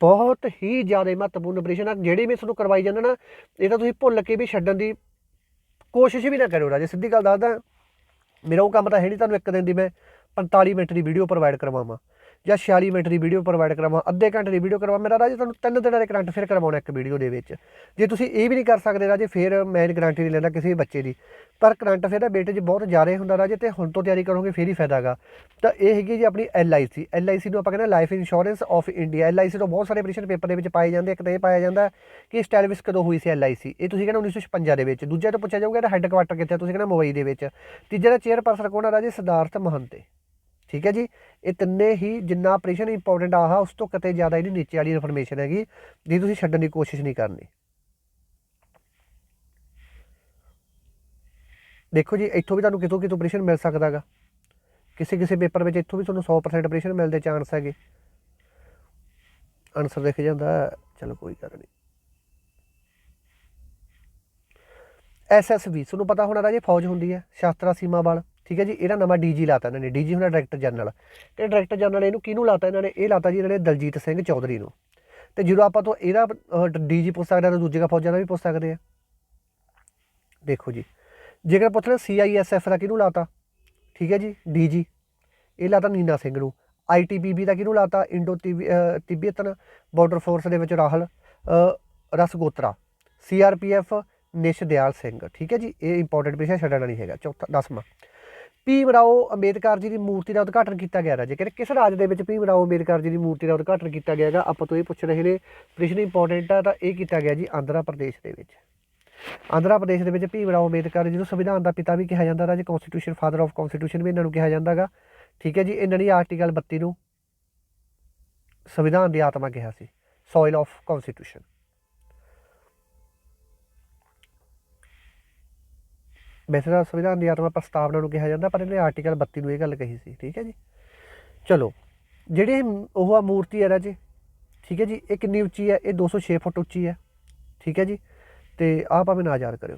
ਬਹੁਤ ਹੀ ਜ਼ਿਆਦਾ ਮਹੱਤਵਪੂਰਨ ਆਪਰੇਸ਼ਨ ਆ, ਜਿਹੜੀ ਵੀ ਤੁਹਾਨੂੰ ਕਰਵਾਈ ਜਾਂਦਾ ਨਾ, ਇਹ ਤਾਂ ਤੁਸੀਂ ਭੁੱਲ ਕੇ ਵੀ ਛੱਡਣ ਦੀ ਕੋਸ਼ਿਸ਼ ਵੀ ਨਾ ਕਰਿਓ ਰਾਜੇ, ਸਿੱਧੀ ਗੱਲ ਦੱਸਦਾ, ਮੇਰਾ ਉਹ ਕੰਮ ਤਾਂ ਹੈ ਨਹੀਂ ਤੁਹਾਨੂੰ ਇੱਕ ਦਿਨ ਦੀ, ਮੈਂ 45 ਮਿੰਟ ਦੀ ਵੀਡੀਓ ਪ੍ਰੋਵਾਈਡ ਕਰਵਾਵਾਂ। ਜਾਂ 46 ਮਿੰਟ ਦੀ ਵੀਡੀਓ ਪ੍ਰੋਵਾਈਡ ਕਰਾਵਾਂ ਅੱਧੇ ਘੰਟੇ ਦੀ ਵੀਡੀਓ ਕਰਵਾਵਾਂ, ਮੇਰਾ ਰਾਜੇ ਤੁਹਾਨੂੰ ਤਿੰਨ ਦਿਨਾਂ ਦੇ ਕਰੰਟ ਫੇਰ ਕਰਵਾਉਣਾ ਇੱਕ ਵੀਡੀਓ ਦੇ ਵਿੱਚ। ਜੇ ਤੁਸੀਂ ਇਹ ਵੀ ਨਹੀਂ ਕਰ ਸਕਦੇ ਰਾਜੇ, ਫਿਰ ਮੈਂ ਗਰੰਟੀ ਨਹੀਂ ਲੈਂਦਾ ਕਿਸੇ ਵੀ ਬੱਚੇ ਦੀ। ਪਰ ਕਰੰਟ ਫਿਰ ਦਾ ਬੇਟੇ 'ਚ ਬਹੁਤ ਜ਼ਿਆਦਾ ਹੁੰਦਾ ਰਾਜੇ ਤੇ ਹੁਣ ਤੋਂ ਤਿਆਰੀ ਕਰੋਗੇ, ਫਿਰ ਹੀ ਫਾਇਦਾਗਾ ਤਾਂ ਇਹ ਹੈਗੀ ਜੀ ਆਪਣੀ LIC LIC ਨੂੰ ਆਪਾਂ ਕਹਿੰਦੇ life insurance of India LIC ਤੋਂ ਬਹੁਤ ਸਾਰੇ ਪ੍ਰਸ਼ਨ ਪੇਪਰ ਦੇ ਵਿੱਚ ਪਾਏ ਜਾਂਦੇ ਇੱਕ ਤਾਂ ਇਹ ਪਾਇਆ ਜਾਂਦਾ ਕਿ ਐਸਟੈਬਲਿਸ਼ ਕਦੋਂ ਹੋਈ ਸੀ LIC ਇਹ ਤੁਸੀਂ ਕਹਿੰਦੇ 1956 ਦੇ ਵਿੱਚ। ਦੂਜਾ ਤੋਂ ਪੁੱਛਿਆ ਜਾਊਗਾ ਇਹਦਾ ਹੈੱਡਕੁਆਟਰ ਕਿੱਥੇ ਤੁਸੀਂ ਕਹਿੰਦੇ ਮੁੰਬਈ ਦੇ ਵਿੱਚ। ਤੀਜਾ ਦਾ ਚੇਅਰਪਰਸਨ ਕੌਣ ਹੈ ਰਾਜੇ? ਸਿਧਾਰਥ ਮਹੰਤੇ। ਠੀਕ ਹੈ ਜੀ? ਇਹ ਤਿੰਨੇ ਹੀ ਜਿੰਨਾ ਆਪਰੇਸ਼ਨ ਇੰਪੋਰਟੈਂਟ ਆਹ ਉਸ ਤੋਂ ਕਿਤੇ ਜ਼ਿਆਦਾ ਇਹਦੀ ਨੀਚੇ ਵਾਲੀ ਇਨਫੋਰਮੇਸ਼ਨ ਹੈਗੀ ਜੇ ਤੁਸੀਂ ਛੱਡਣ ਦੀ ਕੋਸ਼ਿਸ਼ ਨਹੀਂ ਕਰਨੀ। ਦੇਖੋ ਜੀ, ਇੱਥੋਂ ਵੀ ਤੁਹਾਨੂੰ ਕਿਤੋਂ ਕਿਤੋਂ ਆਪਰੇਸ਼ਨ ਮਿਲ ਸਕਦਾਗਾ। ਕਿਸੇ ਕਿਸੇ ਪੇਪਰ ਵਿੱਚ ਇੱਥੋਂ ਵੀ ਤੁਹਾਨੂੰ 100% ਆਪਰੇਸ਼ਨ ਮਿਲਦੇ ਚਾਂਸ ਹੈਗੇ। ਆਨਸਰ ਦੇਖ ਜਾਂਦਾ, ਚਲੋ ਕੋਈ ਗੱਲ ਨਹੀਂ। ਐਸਐਸਬੀ ਤੁਹਾਨੂੰ ਪਤਾ ਹੋਣਾ ਰਾਜੇ ਫੌਜ ਹੁੰਦੀ ਹੈ, ਸ਼ਾਸਤਰਾ, ਸੀਮਾ ਬਲ। ਠੀਕ ਹੈ ਜੀ ਇਹਦਾ ਨਵਾਂ ਡੀਜੀ ਲਾਤਾ ਇਹਨਾਂ ਨੇ ਡੀਜੀ ਹੁੰਦਾ ਡਾਇਰੈਕਟਰ ਜਨਰਲ ਤੇ ਡਾਇਰੈਕਟਰ ਜਨਰਲ ਇਹਨੂੰ ਕਿਹਨੂੰ ਲਾਤਾ ਇਹਨਾਂ ਨੇ? ਇਹ ਲਾਤਾ ਜੀ ਇਹਨਾਂ ਨੇ ਦਲਜੀਤ ਸਿੰਘ ਚੌਧਰੀ ਨੂੰ। ਤੇ ਜਦੋਂ ਆਪਾਂ ਤੋਂ ਇਹਦਾ ਡੀਜੀ ਪੁੱਛ ਸਕਦੇ ਹਾਂ ਤਾਂ ਦੂਜੇ ਦਾ ਫੌਜਾਂ ਦਾ ਵੀ ਪੁੱਛ ਸਕਦੇ ਆ। ਦੇਖੋ ਜੀ ਜੇਕਰ ਪੁੱਛ ਪੁੱਛਣਾ ਸੀਆਈਐਸਐਫ ਦਾ ਕਿਹਨੂੰ ਲਾਤਾ? ਠੀਕ ਹੈ ਜੀ ਡੀਜੀ ਇਹ ਲਾਤਾ ਨੀਨਾ ਸਿੰਘ ਨੂੰ। ਆਈਟੀਬੀਬੀ ਦਾ ਕਿਹਨੂੰ ਲਾਤਾ? ਇੰਡੋ ਤਿਬ- ਅਹ ਤਿੱਬਤਨ ਬਾਰਡਰ ਫੋਰਸ ਦੇ ਵਿੱਚ ਰਾਹਲ ਅਹ, ਰਸਗੋਤਰਾ ਸੀਆਰਪੀਐਫ ਨਿਸ਼ਦਿਆਲ ਸਿੰਘ। ਠੀਕ ਹੈ ਜੀ ਇਹ ਇੰਪੋਰਟੈਂਟ ਵਿਸ਼ਾ ਛੱਡਣਾ ਨਹੀਂ ਹੈਗਾ ਚੌਥਾ ਦਸਵਾਂ। ਭੀਮ ਰਾਓ ਅੰਬੇਦਕਰ ਜੀ ਦੀ ਮੂਰਤੀ ਦਾ ਉਦਘਾਟਨ ਕੀਤਾ ਗਿਆ ਰਾਜੇ। ਕਹਿੰਦੇ ਕਿਸ ਰਾਜ ਦੇ ਵਿੱਚ ਭੀਮ ਰਾਓ ਅੰਬੇਦਕਰ ਜੀ ਦੀ ਮੂਰਤੀ ਦਾ ਉਦਘਾਟਨ ਕੀਤਾ ਗਿਆ ਹੈਗਾ? ਆਪਾਂ ਤੋਂ ਇਹ ਪੁੱਛ ਰਹੇ ਨੇ, ਪ੍ਰਸ਼ਨ ਇੰਪੋਰਟੈਂਟ ਆ ਤਾਂ ਇਹ ਕੀਤਾ ਗਿਆ ਜੀ ਆਂਧਰਾ ਪ੍ਰਦੇਸ਼ ਦੇ ਵਿੱਚ। ਆਂਧਰਾ ਪ੍ਰਦੇਸ਼ ਦੇ ਵਿੱਚ ਭੀਮ ਰਾਓ ਅੰਬੇਦਕਰ ਜੀ ਨੂੰ ਸੰਵਿਧਾਨ ਦਾ ਪਿਤਾ ਵੀ ਕਿਹਾ ਜਾਂਦਾ ਰਾਜੇ ਕਨਸਟੀਟਿਊਸ਼ਨ ਫਾਦਰ ਆਫ ਕਨਸਟੀਟਿਊਸ਼ਨ ਵੀ ਇਹਨਾਂ ਨੂੰ ਕਿਹਾ ਜਾਂਦਾਗਾ ਠੀਕ ਹੈ ਜੀ, ਇਹਨਾਂ ਨੇ ਆਰਟੀਕਲ 32 ਨੂੰ ਸੰਵਿਧਾਨ ਦੀ ਆਤਮਾ ਕਿਹਾ ਸੀ ਸੋਇਲ ਆਫ ਕਨਸਟੀਟਿਊਸ਼ਨ ਵੈਸੇ ਤਾਂ ਸੰਵਿਧਾਨ ਦੀ ਆਤਮਾ ਪ੍ਰਸਤਾਵਨਾ ਨੂੰ ਕਿਹਾ ਜਾਂਦਾ, ਪਰ ਇਹਨੇ ਆਰਟੀਕਲ 32 ਨੂੰ ਇਹ ਗੱਲ ਕਹੀ ਸੀ, ਠੀਕ ਹੈ ਜੀ? ਚਲੋ, ਜਿਹੜੀ ਉਹ ਆ ਮੂਰਤੀ ਹੈ ਰਾਜੇ, ਠੀਕ ਹੈ ਜੀ? ਇਹ ਕਿੰਨੀ ਉੱਚੀ ਹੈ? ਇਹ 206 ਫੁੱਟ ਉੱਚੀ ਹੈ, ਠੀਕ ਹੈ ਜੀ? ਤੇ ਆਪ ਭਾਵੇਂ ਨਾ ਯਾਦ ਕਰਿਓ।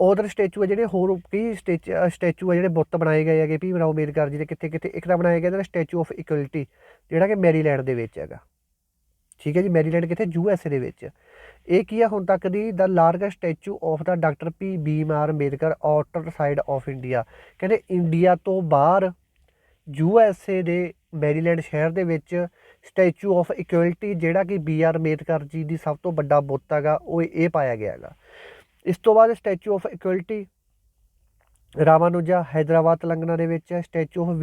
ਉਧਰ ਸਟੈਚੂ ਹੈ ਜਿਹੜੇ, ਹੋਰ ਕਈ ਸਟੈਚ, ਸਟੈਚੂ ਹੈ ਜਿਹੜੇ ਬੁੱਤ ਬਣਾਏ ਗਏ ਹੈਗੇ, ਭੀਮ ਰਾਓ ਅੰਬੇਦਕਰ ਜੀ ਦੇ ਕਿੱਥੇ ਕਿੱਥੇ ਇੱਕ ਤਾਂ ਬਣਾਇਆ ਗਿਆ ਇਹਦਾ ਸਟੈਚੂ ਆਫ ਇਕੁਅਲਿਟੀ ਜਿਹੜਾ ਕਿ ਮੈਰੀਲੈਂਡ ਦੇ ਵਿੱਚ ਹੈਗਾ। ਠੀਕ ਹੈ ਜੀ? ਮੈਰੀਲੈਂਡ ਕਿੱਥੇ? ਯੂ ਐੱਸ ਏ ਦੇ ਵਿੱਚ। ਇਹ ਕੀ ਹੈ ਹੁਣ ਤੱਕ ਦੀ ਦਾ largest statue of the doctor P Bhim R Ambedkar outer side of India ਕਹਿੰਦੇ ਇੰਡੀਆ ਤੋਂ ਬਾਹਰ ਯੂ ਐੱਸ ਏ ਦੇ ਮੈਰੀਲੈਂਡ ਸ਼ਹਿਰ ਦੇ ਵਿੱਚ ਸਟੈਚੂ ਆਫ ਇਕੁਅਲਿਟੀ ਜਿਹੜਾ ਕਿ ਬੀ ਆਰ ਅੰਬੇਦਕਰ ਜੀ ਦੀ ਸਭ ਤੋਂ ਵੱਡਾ ਬੁੱਤ ਹੈਗਾ, ਉਹ ਇਹ ਪਾਇਆ ਗਿਆ ਹੈਗਾ। ਇਸ ਤੋਂ ਬਾਅਦ statue of equality Ramanuja Hyderabad Telangana ਦੇ ਵਿੱਚ ਹੈ। ਸਟੈਚੂ ਆਫ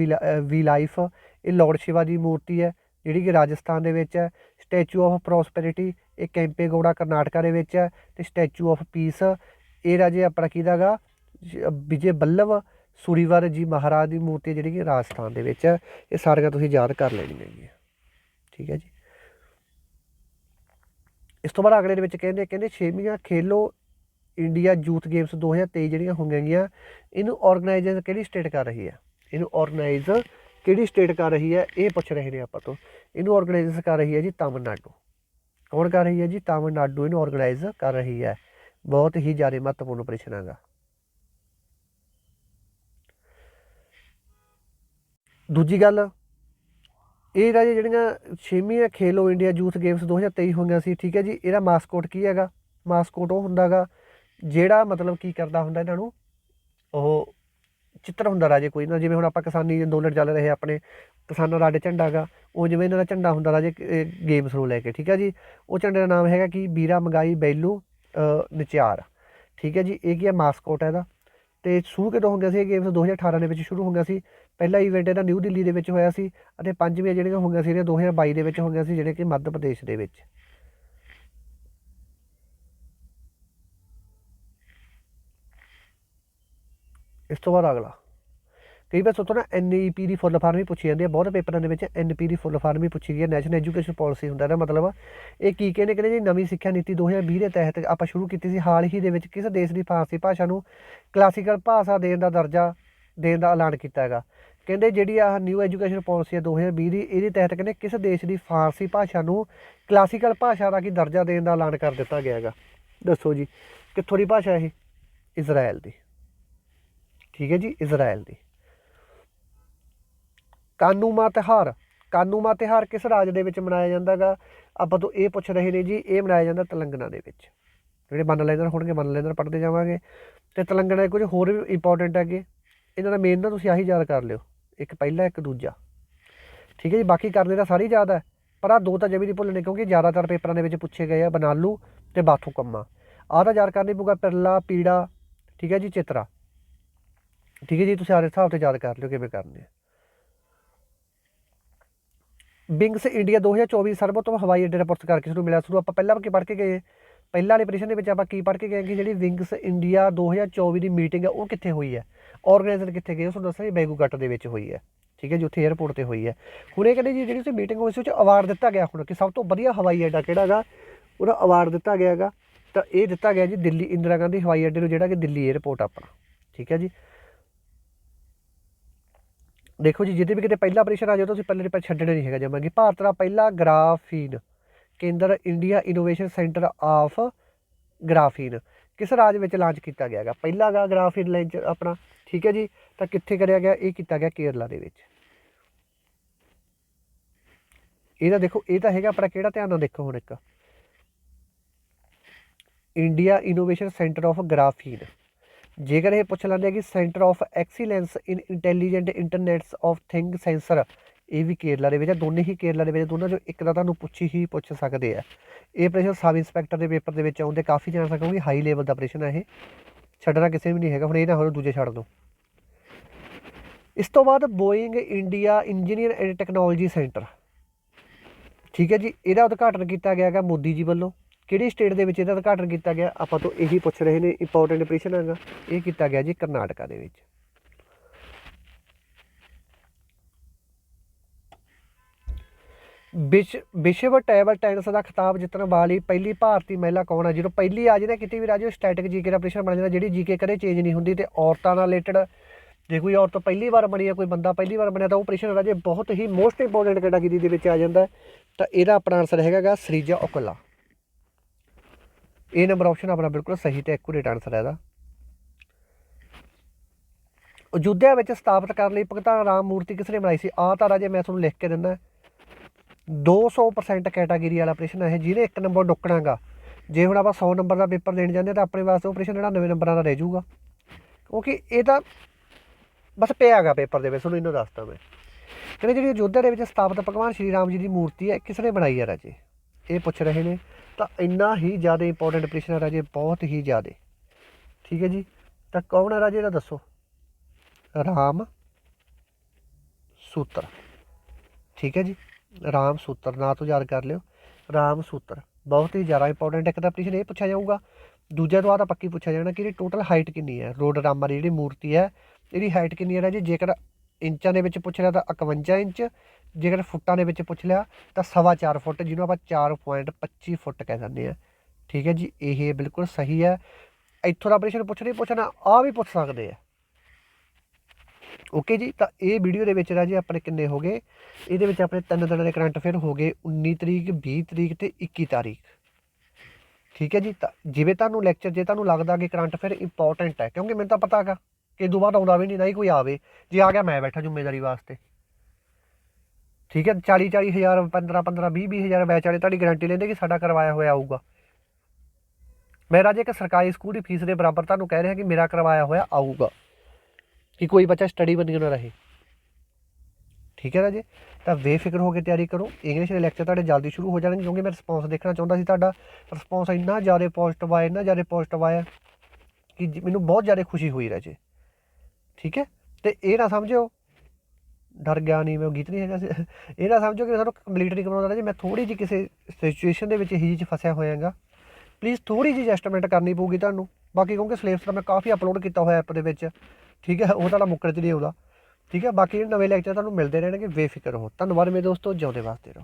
ਵੀ ਲਾਈਫ ਇਹ ਲਾਰਡ ਸ਼ਿਵਾ ਦੀ ਮੂਰਤੀ ਹੈ, ਜਿਹੜੀ ਕਿ ਰਾਜਸਥਾਨ ਦੇ ਵਿੱਚ ਹੈ। ਸਟੈਚੂ ਆਫ ਪ੍ਰੋਸਪੈਰਿਟੀ ਇਹ ਕੈਂਪੇਗੌੜਾ ਕਰਨਾਟਕਾ ਦੇ ਵਿੱਚ ਹੈ ਤੇ ਸਟੈਚੂ ਆਫ ਪੀਸ। ਇਹ ਰਾਜੇ ਆਪਣਾ ਕਿਹਦਾਗਾ ਵਿਜੇ ਬੱਲਭ ਸੂਰੀਵਰ ਜੀ ਮਹਾਰਾਜ ਦੀ ਮੂਰਤੀ ਜਿਹੜੀ ਕਿ ਰਾਜਸਥਾਨ ਦੇ ਵਿੱਚ ਹੈ। ਇਹ ਸਾਰੀਆਂ ਤੁਸੀਂ ਯਾਦ ਕਰ ਲੈਣੀਆਂ ਹੈਗੀਆਂ। ਠੀਕ ਹੈ ਜੀ। ਇਸ ਤੋਂ ਬਾਅਦ ਅਗਲੇ ਦੇ ਵਿੱਚ ਕਹਿੰਦੇ ਕਹਿੰਦੇ ਛੇਵੀਆਂ ਖੇਲੋ ਇੰਡੀਆ ਯੂਥ ਗੇਮਸ 2023 ਜਿਹੜੀਆਂ ਹੋਈਆਂ ਗਈਆਂ, ਇਹਨੂੰ ਆਰਗੇਨਾਈਜ਼ਰ ਕਿਹੜੀ ਸਟੇਟ ਕਰ ਰਹੀ ਹੈ? ਇਹਨੂੰ ਆਰਗੇਨਾਈਜ਼ ਕਿਹੜੀ ਸਟੇਟ ਕਰ ਰਹੀ ਹੈ? ਇਹ ਪੁੱਛ ਰਹੇ ਨੇ ਆਪਾਂ ਤੋਂ। ਇਹਨੂੰ ਆਰਗੇਨਾਈਜ਼ ਕਰ ਰਹੀ ਹੈ ਜੀ ਤਾਮਿਲਨਾਡੂ। ਕੌਣ ਕਰ ਰਹੀ ਹੈ ਜੀ? ਤਾਮਿਲਨਾਡੂ ਇਹਨੂੰ ਆਰਗੇਨਾਈਜ਼ ਕਰ ਰਹੀ ਹੈ। ਬਹੁਤ ਹੀ ਜ਼ਿਆਦਾ ਮਹੱਤਵਪੂਰਨ ਪ੍ਰਸ਼ਨ ਹੈਗਾ। ਦੂਜੀ ਗੱਲ, ਇਹ ਰਾਜੇ ਜਿਹੜੀਆਂ ਛੇਵੀਂ ਖੇਲੋ ਇੰਡੀਆ ਯੂਥ ਗੇਮਸ 2023 ਹੋਈਆਂ ਸੀ, ਠੀਕ ਹੈ ਜੀ? ਇਹਦਾ ਮਾਸਕੋਟ ਕੀ ਹੈਗਾ? ਮਾਸਕੋਟ ਉਹ ਹੁੰਦਾਗਾ ਜਿਹੜਾ ਮਤਲਬ ਕੀ ਕਰਦਾ ਹੁੰਦਾ ਇਹਨਾਂ ਨੂੰ, ਉਹ ਚਿੱਤਰ ਹੁੰਦਾ ਰਾਜੇ ਕੋਈ ਨਾ, ਜਿਵੇਂ ਹੁਣ ਆਪਾਂ ਕਿਸਾਨੀ ਅੰਦੋਲਨ ਚੱਲ ਰਹੇ ਆਪਣੇ, ਕਿਸਾਨਾਂ ਦਾ ਅੱਡ ਝੰਡਾ ਗਾ ਉਹ ਜਿਵੇਂ ਇਹਨਾਂ ਦਾ ਝੰਡਾ ਹੁੰਦਾ ਰਾਜੇ ਗੇਮਸ ਨੂੰ ਲੈ ਕੇ ਠੀਕ ਹੈ ਜੀ? ਉਹ ਝੰਡੇ ਦਾ ਨਾਮ ਹੈਗਾ ਕਿ? ਬੀਰਾ ਮੰਗਾਈ ਬੈਲੂ ਅ, ਠੀਕ ਹੈ ਜੀ? ਇਹ ਕੀ ਹੈ? ਮਾਸਕੋਟ ਹੈ ਇਹਦਾ। ਤੇ ਸ਼ੁਰੂ ਕਦੋਂ ਹੋ ਗਿਆ ਸੀ ਇਹ ਗੇਮਸ 2018 ਦੇ ਵਿੱਚ ਸ਼ੁਰੂ ਹੋ ਗਿਆ ਸੀ। ਪਹਿਲਾ ਇਵੈਂਟ ਇਹਦਾ ਨਿਊ ਦਿੱਲੀ ਦੇ ਵਿੱਚ ਹੋਇਆ ਸੀ ਅਤੇ ਪੰਜਵੀਂ ਜਿਹੜੀਆਂ ਹੋਈਆਂ ਸੀ ਇਹ 2022 ਦੇ ਵਿੱਚ ਹੋ ਹੋਈਆਂ ਸੀ ਜਿਹੜੇ ਕਿ ਮੱਧ ਪ੍ਰਦੇਸ਼ ਦੇ ਵਿੱਚ। ਇਸ ਤੋਂ ਬਾਅਦ ਅਗਲਾ। ਕਈ ਵਾਰ ਸੋਚੋ ਨਾ ਐਨਈਪੀ ਦੀ ਫੁੱਲ ਫਾਰਮ ਵੀ ਪੁੱਛੀ ਜਾਂਦੀ ਹੈ ਬਹੁਤ ਪੇਪਰਾਂ ਦੇ ਵਿੱਚ ਐਨਪੀ ਦੀ ਫੁੱਲ ਫਾਰਮ ਵੀ ਪੁੱਛੀ ਗਈ ਹੈ ਨੈਸ਼ਨਲ ਐਜੂਕੇਸ਼ਨ ਪਾਲਿਸੀ ਹੁੰਦਾ ਇਹਦਾ ਮਤਲਬ ਇਹ ਕੀ ਕਹਿੰਦੇ ਕਹਿੰਦੇ ਜੀ ਨਵੀਂ ਸਿੱਖਿਆ ਨੀਤੀ 2020 ਦੇ ਤਹਿਤ ਆਪਾਂ ਸ਼ੁਰੂ ਕੀਤੀ ਸੀ, ਹਾਲ ਹੀ ਦੇ ਵਿੱਚ ਕਿਸ ਦੇਸ਼ ਦੀ ਫਾਰਸੀ ਭਾਸ਼ਾ ਨੂੰ ਕਲਾਸੀਕਲ ਭਾਸ਼ਾ ਦੇਣ ਦਾ ਦਰਜਾ ਦੇਣ ਦਾ ਐਲਾਨ ਕੀਤਾ ਹੈਗਾ। ਕਹਿੰਦੇ ਜਿਹੜੀ ਆਹ ਨਿਊ ਐਜੂਕੇਸ਼ਨ ਪਾਲਿਸੀ ਹੈ 2020 ਦੀ, ਇਹਦੇ ਤਹਿਤ ਕਹਿੰਦੇ ਕਿਸ ਦੇਸ਼ ਦੀ ਫਾਰਸੀ ਭਾਸ਼ਾ ਨੂੰ ਕਲਾਸੀਕਲ ਭਾਸ਼ਾ ਦਾ ਕੀ ਦਰਜਾ ਦੇਣ ਦਾ ਐਲਾਨ ਕਰ ਦਿੱਤਾ ਗਿਆ ਹੈਗਾ। ਦੱਸੋ ਜੀ, ਕਿੱਥੋਂ ਦੀ ਭਾਸ਼ਾ ਇਹ? ਇਜ਼ਰਾਈਲ ਦੀ। ਠੀਕ ਹੈ ਜੀ ਇਜ਼ਰਾਈਲ ਦੀ। ਕਾਨੂੰਮਾ ਤਿਉਹਾਰ। ਕਾਨੂਮਾ ਤਿਉਹਾਰ ਕਿਸ ਰਾਜ ਦੇ ਵਿੱਚ ਮਨਾਇਆ ਜਾਂਦਾ ਹੈਗਾ ਆਪਾਂ ਤੋਂ ਇਹ ਪੁੱਛ ਰਹੇ ਨੇ ਜੀ, ਇਹ ਮਨਾਇਆ ਜਾਂਦਾ ਤੇਲੰਗਾਨਾ ਦੇ ਵਿੱਚ। ਜਿਹੜੇ ਮੰਨ ਲੈਂਦਰ ਹੋਣਗੇ, ਮੰਨ ਲੈਂਦਰ ਪੜ੍ਹਦੇ ਜਾਵਾਂਗੇ। ਤੇ ਤੇਲੰਗਾਨਾ ਦੇ ਕੁਝ ਹੋਰ ਵੀ ਇੰਪੋਰਟੈਂਟ ਹੈਗੇ। ਇਹਨਾਂ ਦਾ ਮੇਨ ਨਾ ਤੁਸੀਂ ਆਹੀ ਯਾਦ ਕਰ ਲਿਓ। ਇੱਕ ਪਹਿਲਾ, ਇੱਕ ਦੂਜਾ। ਠੀਕ ਹੈ ਜੀ, ਬਾਕੀ ਕਰਨੇ ਤਾਂ ਸਾਰੀ ਯਾਦ ਹੈ। ਪਰ ਆ ਦੋ ਤਾਂ ਜਮੀ ਨਹੀਂ ਭੁੱਲਣੇ, ਕਿਉਂਕਿ ਜ਼ਿਆਦਾਤਰ ਪੇਪਰਾਂ ਦੇ ਵਿੱਚ ਪੁੱਛੇ ਗਏ ਆ ਬਨਾਲੂ ਤੇ ਬਾਥੂ ਕੰਮਾ। ਆਹ ਤਾਂ ਯਾਦ ਕਰਨੀ ਪਊਗਾ, ਪਿਰਲਾ, ਪੀੜਾ, ਠੀਕ ਹੈ ਜੀ, ਚਿਤਰਾ। ਠੀਕ ਹੈ ਜੀ, ਤੁਸੀਂ ਆਰੇ ਹਿਸਾਬ ਤੇ ਯਾਦ ਕਰ ਲਿਓ ਕਿਵੇਂ ਕਰਨੇ ਆ। ਵਿੰਗਸ ਇੰਡੀਆ 2024 ਸਰਬੋਤਮ ਹਵਾਈ ਅੱਡੇ ਦਾ ਪੁਰਸਕਾਰ ਕਿਸ ਨੂੰ ਮਿਲਿਆ। ਸ਼ੁਰੂ ਆਪਾਂ ਪਹਿਲਾਂ ਕੀ ਪੜ੍ਹ ਕੇ ਗਏ ਪਹਿਲਾਂ ਵਾਲੇ ਪ੍ਰਸ਼ਨ ਦੇ ਵਿੱਚ ਆਪਾਂ ਕੀ ਪੜ੍ਹ ਕੇ ਗਏ ਕਿ ਜਿਹੜੀ ਵਿੰਗਸ ਇੰਡੀਆ 2024 ਦੀ ਮੀਟਿੰਗ ਹੈ, ਉਹ ਕਿੱਥੇ ਹੋਈ ਹੈ? ਆਰਗੇਨਾਈਜ਼ਰ ਕਿੱਥੇ ਗਏ? ਉਹ ਤੁਹਾਨੂੰ ਦੱਸਿਆ ਜੀ ਬੈਗੂਗਟ ਦੇ ਵਿੱਚ ਹੋਈ ਹੈ। ਠੀਕ ਹੈ ਜੀ, ਉੱਥੇ 에ਅਰਪੋਰਟ ਤੇ ਹੋਈ ਹੈ। ਹੁਣ ਇਹ ਕਹਿੰਦੇ ਜੀ, ਜਿਹੜੀ ਤੁਸੀਂ ਮੀਟਿੰਗ ਹੋਈ ਸੀ, ਉਹ 'ਚ ਅਵਾਰਡ ਦਿੱਤਾ ਗਿਆ ਹੁਣ, ਕਿ ਸਭ ਤੋਂ ਵਧੀਆ ਹਵਾਈ ਅੱਡਾ ਕਿਹੜਾ ਹੈਗਾ ਉਹਦਾ ਅਵਾਰਡ ਦਿੱਤਾ ਗਿਆ ਹੈਗਾ। ਤਾਂ ਇਹ ਦਿੱਤਾ ਗਿਆ ਜੀ ਦਿੱਲੀ, ਇੰਦਰਾ ਗਾਂਧੀ ਹਵਾਈ ਅੱਡੇ ਨੂੰ, ਜਿਹੜਾ ਕਿ ਦਿੱਲੀ 에ਅਰਪੋਰਟ ਆਪਣਾ। ਠੀਕ ਹੈ ਜੀ। ਦੇਖੋ ਜੀ ਜਿਹਦੇ ਵੀ ਕਿਤੇ ਪਹਿਲਾ ਆਪਰੇਸ਼ਨ ਆ ਜਾਓ ਤੁਸੀਂ ਪਹਿਲੇ ਪਰ ਛੱਡਣਾ ਨਹੀਂ ਹੈਗਾ ਜਮਾਂਗੇ ਭਾਰਤ ਦਾ ਪਹਿਲਾ ਗ੍ਰਾਫੀਨ ਕੇਂਦਰ India innovation centre of graphene ਕਿਸ ਰਾਜ ਵਿੱਚ ਲਾਂਚ ਕੀਤਾ ਗਿਆ ਹੈਗਾ? ਪਹਿਲਾ ਗਾ ਗ੍ਰਾਫੀਨ ਲਾਂਚ ਆਪਣਾ, ਠੀਕ ਹੈ ਜੀ? ਤਾਂ ਕਿੱਥੇ ਕਰਿਆ ਗਿਆ? ਇਹ ਕੀਤਾ ਗਿਆ ਕੇਰਲਾ ਦੇ ਵਿੱਚ। ਇਹਦਾ ਦੇਖੋ, ਇਹ ਤਾਂ ਹੈਗਾ ਆਪਣਾ ਕਿਹੜਾ ਧਿਆਨ ਨਾਲ ਦੇਖੋ ਹੁਣ ਇੱਕ। India innovation centre of graphene ਜੇਕਰ ਇਹ ਪੁੱਛ ਲੈਂਦੇ ਆ ਕਿ centre of excellence in intelligent internets of thing sensor ਇਹ ਵੀ ਕੇਰਲਾ ਦੇ ਵਿੱਚ ਹੈ ਦੋਨੇ ਹੀ ਕੇਰਲਾ ਦੇ ਵਿੱਚ ਦੋਨਾਂ ਚੋਂ ਇੱਕ ਦਾ ਤੁਹਾਨੂੰ ਪੁੱਛੀ ਹੀ ਪੁੱਛ ਸਕਦੇ ਆ। ਇਹ ਪ੍ਰਸ਼ਨ ਸਬ ਇੰਸਪੈਕਟਰ ਦੇ ਪੇਪਰ ਦੇ ਵਿੱਚ ਆਉਂਦੇ, ਕਾਫੀ ਜਾਣ ਸਕੋਗੇ ਹਾਈ ਲੈਵਲ ਦਾ ਪ੍ਰਸ਼ਨ ਹੈ ਇਹ। ਛੱਡਣਾ ਕਿਸੇ ਵੀ ਨਹੀਂ ਹੈਗਾ, ਹੁਣ ਇਹ ਨਾ ਹੋਵੇ ਦੂਜੇ ਛੱਡ ਦਿਓ ਇਸ ਤੋਂ ਬਾਅਦ Boeing India engineer and technology centre ਠੀਕ ਹੈ ਜੀ, ਇਹਦਾ ਉਦਘਾਟਨ ਕੀਤਾ ਗਿਆ ਹੈਗਾ ਮੋਦੀ ਜੀ ਵੱਲੋਂ। ਕਿਹੜੀ ਸਟੇਟ ਦੇ ਵਿੱਚ ਇਹਦਾ ਉਦਘਾਟਨ ਕੀਤਾ ਗਿਆ? ਆਪਾਂ ਤੋਂ ਇਹੀ ਪੁੱਛ ਰਹੇ ਨੇ ਇੰਪੋਰਟੈਂਟ ਪ੍ਰਸ਼ਨ ਹੈਗਾ। ਇਹ ਕੀਤਾ ਗਿਆ ਜੀ ਕਰਨਾਟਕਾ ਦੇ ਵਿੱਚ। ਵਿਸ਼, ਵਿਸ਼ਵ ਟੇਬਲ ਟੈਨਿਸ ਦਾ ਖਿਤਾਬ ਜਿੱਤਣ ਵਾਲੀ ਪਹਿਲੀ ਭਾਰਤੀ ਮਹਿਲਾ ਕੌਣ ਹੈ? ਜਦੋਂ ਪਹਿਲੀ ਆ ਜਿਹਨੇ ਕਿਤੇ ਵੀ ਰਾਜੋ ਸਟੈਟਿਕ ਜੀਕੇ ਦਾ ਪ੍ਰਸ਼ਨ ਬਣ ਜਾਂਦਾ। ਜਿਹੜੀ ਜੀਕੇ ਕਦੇ ਚੇਂਜ ਨਹੀਂ ਹੁੰਦੀ ਤੇ ਔਰਤਾਂ ਨਾਲ ਰਿਲੇਟਡ ਜੇ ਕੋਈ ਔਰਤ ਪਹਿਲੀ ਵਾਰ ਬਣੀ ਹੈ, ਕੋਈ ਬੰਦਾ ਪਹਿਲੀ ਵਾਰ ਬਣਿਆ, ਤਾਂ ਉਹ ਪ੍ਰਸ਼ਨ ਰਾਜੇ ਬਹੁਤ ਹੀ ਮੋਸਟ ਇੰਪੋਰਟੈਂਟ ਕੈਟਾਗਰੀ ਦੇ ਵਿੱਚ ਆ ਜਾਂਦਾ ਤਾਂ ਇਹਦਾ ਆਪਣਾ ਆਨਸਰ ਹੈਗਾ ਸਰੀਜਾ ਓਕਲਾ ਇਹ ਨੰਬਰ ਆਪਸ਼ਨ ਆਪਣਾ ਬਿਲਕੁਲ ਸਹੀ ਤੇ ਐਕੂਰੇਟ ਆਨਸਰ ਹੈ ਇਹਦਾ। ਅਯੁੱਧਿਆ ਵਿੱਚ ਸਥਾਪਿਤ ਕਰਨ ਲਈ ਭਗਤਾਨ ਰਾਮ ਮੂਰਤੀ ਕਿਸ ਨੇ ਬਣਾਈ ਸੀ? ਆਹ ਤਾਂ ਰਾਜੇ ਮੈਂ ਤੁਹਾਨੂੰ ਲਿਖ ਕੇ ਦਿੰਦਾ। 200% ਕੈਟਾਗਰੀ ਵਾਲਾ ਪ੍ਰਸ਼ਨ ਹੈ ਜਿਹਨੇ ਇੱਕ ਨੰਬਰ ਡੁੱਕਣਾਗਾ। ਜੇ ਹੁਣ ਆਪਾਂ 100 ਨੰਬਰ ਦਾ ਪੇਪਰ ਦੇਣ ਜਾਂਦੇ ਹਾਂ ਤਾਂ ਆਪਣੇ ਵਾਸਤੇ ਉਹ ਪ੍ਰਸ਼ਨ 99 ਨੰਬਰਾਂ ਦਾ ਰਹਿ ਜਾਊਗਾ। ਕਿਉਂਕਿ ਇਹ ਤਾਂ ਬਸ ਪਿਆਗਾ ਪੇਪਰ ਦੇ ਵਿੱਚ, ਤੁਹਾਨੂੰ ਇਹਨੂੰ ਦੱਸਦਾ ਮੈਂ। ਕਹਿੰਦੇ ਜਿਹੜੀ ਅਯੁੱਧਿਆ ਦੇ ਵਿੱਚ ਸਥਾਪਿਤ ਭਗਵਾਨ ਸ਼੍ਰੀ ਰਾਮ ਜੀ ਦੀ ਮੂਰਤੀ ਹੈ ਕਿਸ ਨੇ ਬਣਾਈ ਹੈ ਰਾਜੇ? ਇਹ ਪੁੱਛ ਰਹੇ ਨੇ। ਤਾਂ ਇੰਨਾ ਹੀ ਜ਼ਿਆਦਾ ਇੰਪੋਰਟੈਂਟ ਪ੍ਰਸ਼ਨ ਹੈ ਰਾਜੇ, ਬਹੁਤ ਹੀ ਜ਼ਿਆਦਾ। ਠੀਕ ਹੈ ਜੀ? ਤਾਂ ਕੌਣ ਹੈ ਰਾਜੇ, ਇਹਦਾ ਦੱਸੋ। ਰਾਮ ਸੂਤਰ। ਠੀਕ ਹੈ ਜੀ? ਰਾਮ ਸੂਤਰ, ਨਾਂ ਤੋਂ ਯਾਦ ਕਰ ਲਿਓ। ਰਾਮ ਸੂਤਰ, ਬਹੁਤ ਹੀ ਜ਼ਿਆਦਾ ਇੰਪੋਰਟੈਂਟ ਇੱਕ ਤਾਂ ਪ੍ਰਸ਼ਨ ਇਹ ਪੁੱਛਿਆ ਜਾਊਗਾ, ਦੂਜਾ ਤੋਂ ਆ ਤਾਂ ਪੱਕੀ ਪੁੱਛਿਆ ਜਾਣਾ ਕਿ ਇਹਦੀ ਟੋਟਲ ਹਾਈਟ ਕਿੰਨੀ ਹੈ? ਰੋਡ ਰਾਮਾ ਦੀ ਜਿਹੜੀ ਮੂਰਤੀ ਹੈ, ਇਹਦੀ ਹਾਈਟ ਕਿੰਨੀ ਹੈ ਰਾਜੇ? ਜੇਕਰ ਇੰਚਾਂ ਦੇ ਵਿੱਚ ਪੁੱਛ ਲਿਆ ਤਾਂ 51 ਇੰਚ ਜੇਕਰ ਫੁੱਟਾਂ ਦੇ ਵਿੱਚ ਪੁੱਛ ਲਿਆ, ਤਾਂ ਸਵਾ ਚਾਰ ਫੁੱਟ, ਜਿਹਨੂੰ ਆਪਾਂ 4.25 ਫੁੱਟ ਕਹਿ ਦਿੰਦੇ ਆ ਠੀਕ ਹੈ ਜੀ, ਇਹ ਬਿਲਕੁਲ ਸਹੀ ਹੈ। ਇੱਥੋਂ ਦਾ ਪ੍ਰਸ਼ਨ ਪੁੱਛ ਨਹੀਂ ਪੁੱਛਣਾ ਆ ਵੀ ਪੁੱਛ ਸਕਦੇ ਆ। ਓਕੇ ਜੀ, ਤਾਂ ਇਹ ਵੀਡੀਓ ਦੇ ਵਿੱਚ ਰਾਜੇ ਆਪਣੇ ਕਿੰਨੇ ਹੋ ਗਏ? ਇਹਦੇ ਵਿੱਚ ਆਪਣੇ ਤਿੰਨ ਦਿਨਾਂ ਦੇ ਕਰੰਟ ਅਫੇਅਰ ਹੋ ਗਏ 19 ਤਰੀਕ 20 ਤਰੀਕ ਤੇ 21 ਤਾਰੀਖ। ਠੀਕ ਹੈ ਜੀ, ਤਾਂ ਜਿਵੇਂ ਤੁਹਾਨੂੰ ਲੈਕਚਰ ਜੇ ਤੁਹਾਨੂੰ ਲੱਗਦਾ ਕਿ ਕਰੰਟ ਅਫੇਅਰ ਇੰਪੋਰਟੈਂਟ ਹੈ, ਕਿਉਂਕਿ ਮੈਨੂੰ ਤਾਂ ਪਤਾ ਹੈਗਾ, ਕਿ ਇਹ ਤੋਂ ਬਾਅਦ ਆਉਂਦਾ ਵੀ ਨਹੀਂ, ਨਾ ਹੀ ਕੋਈ ਆਵੇ। ਜੇ ਆ ਗਿਆ, ਮੈਂ ਬੈਠਾ ਜ਼ਿੰਮੇਵਾਰੀ ਵਾਸਤੇ। ਠੀਕ ਹੈ 40 40 ਹਜ਼ਾਰ 15 15 20 20 ਹਜ਼ਾਰ ਬੈਚ ਵਾਲੇ ਤੁਹਾਡੀ ਗਾਰੰਟੀ ਲੈਂਦੇ ਕਿ ਸਾਡਾ ਕਰਵਾਇਆ ਹੋਇਆ ਆਊਗਾ। ਮੈਂ ਰਾਜੇ ਇੱਕ ਸਰਕਾਰੀ ਸਕੂਲ ਦੀ ਫੀਸ ਦੇ ਬਰਾਬਰ ਤੁਹਾਨੂੰ ਕਹਿ ਰਿਹਾ ਕਿ ਮੇਰਾ ਕਰਵਾਇਆ ਹੋਇਆ ਆਊਗਾ। ਕਿ ਕੋਈ ਬੱਚਾ ਸਟੱਡੀ ਬੰਦੀ ਨਾ ਰਹੇ। ਠੀਕ ਹੈ ਰਾਜੇ, ਤਾਂ ਬੇਫਿਕਰ ਹੋ ਕੇ ਤਿਆਰੀ ਕਰੋ। ਇੰਗਲਿਸ਼ ਦੇ ਲੈਕਚਰ ਤੁਹਾਡੇ ਜਲਦੀ ਸ਼ੁਰੂ ਹੋ ਜਾਣਗੇ ਕਿਉਂਕਿ ਮੈਂ ਰਿਸਪੌਂਸ ਦੇਖਣਾ ਚਾਹੁੰਦਾ ਸੀ ਤੁਹਾਡਾ। ਰਿਸਪੌਂਸ ਇੰਨਾ ਜ਼ਿਆਦਾ ਪੋਜ਼ਿਟਿਵ ਆਇਆ, ਇੰਨਾ ਜ਼ਿਆਦਾ ਪੋਜ਼ਿਟਿਵ ਆਇਆ ਕਿ ਜੀ- ਮੈਨੂੰ ਬਹੁਤ ਜ਼ਿਆਦਾ ਖੁਸ਼ੀ ਹੋਈ ਰਾਜੇ। ਠੀਕ ਹੈ, ਤੇ ਇਹ ਨਾ ਸਮਝਿਓ ਡਰ ਗਿਆ ਨਹੀਂ ਮੈਂ ਗੀਤ ਨਹੀਂ ਹੈਗਾ ਸੀ। ਇਹ ਨਾ ਸਮਝੋ ਕਿ ਮੈਂ ਤੁਹਾਨੂੰ ਕੰਪਲੀਟ ਨਹੀਂ ਕਰਵਾਉਂਦਾ ਰਾਜੇ ਮੈਂ ਥੋੜੀ ਜਿਹੀ ਕਿਸੇ ਸਿਚੁਏਸ਼ਨ ਦੇ ਵਿੱਚ ਹੀ ਚ ਫਸਿਆ ਹੋਇਆਗਾ। ਪਲੀਜ਼ ਥੋੜੀ ਜਿਹੀ ਐਡਜਸਟਮੈਂਟ ਕਰਨੀ ਪਊਗੀ ਤੁਹਾਨੂੰ। ਬਾਕੀ ਕਿਉਂਕਿ ਸਿਲੇਬਸ ਤਾਂ ਮੈਂ ਕਾਫੀ ਅਪਲੋਡ ਕੀਤਾ ਹੋਇਆ ਐਪ ਦੇ ਵਿੱਚ। ਠੀਕ ਹੈ, ਉਹ ਤੁਹਾਡਾ ਮੁੱਕਰ ਚ ਨਹੀਂ ਆਉਂਦਾ ਠੀਕ ਹੈ, ਬਾਕੀ ਜਿਹੜੇ ਨਵੇਂ ਲੈਕਚਰ ਤੁਹਾਨੂੰ ਮਿਲਦੇ ਰਹਿਣਗੇ, ਬੇਫਿਕਰ ਹੋ ਧੰਨਵਾਦ ਮੇਰੇ ਦੋਸਤੋ, ਜਿਉਂਦੇ ਵਾਸਤੇ ਰਹੋ।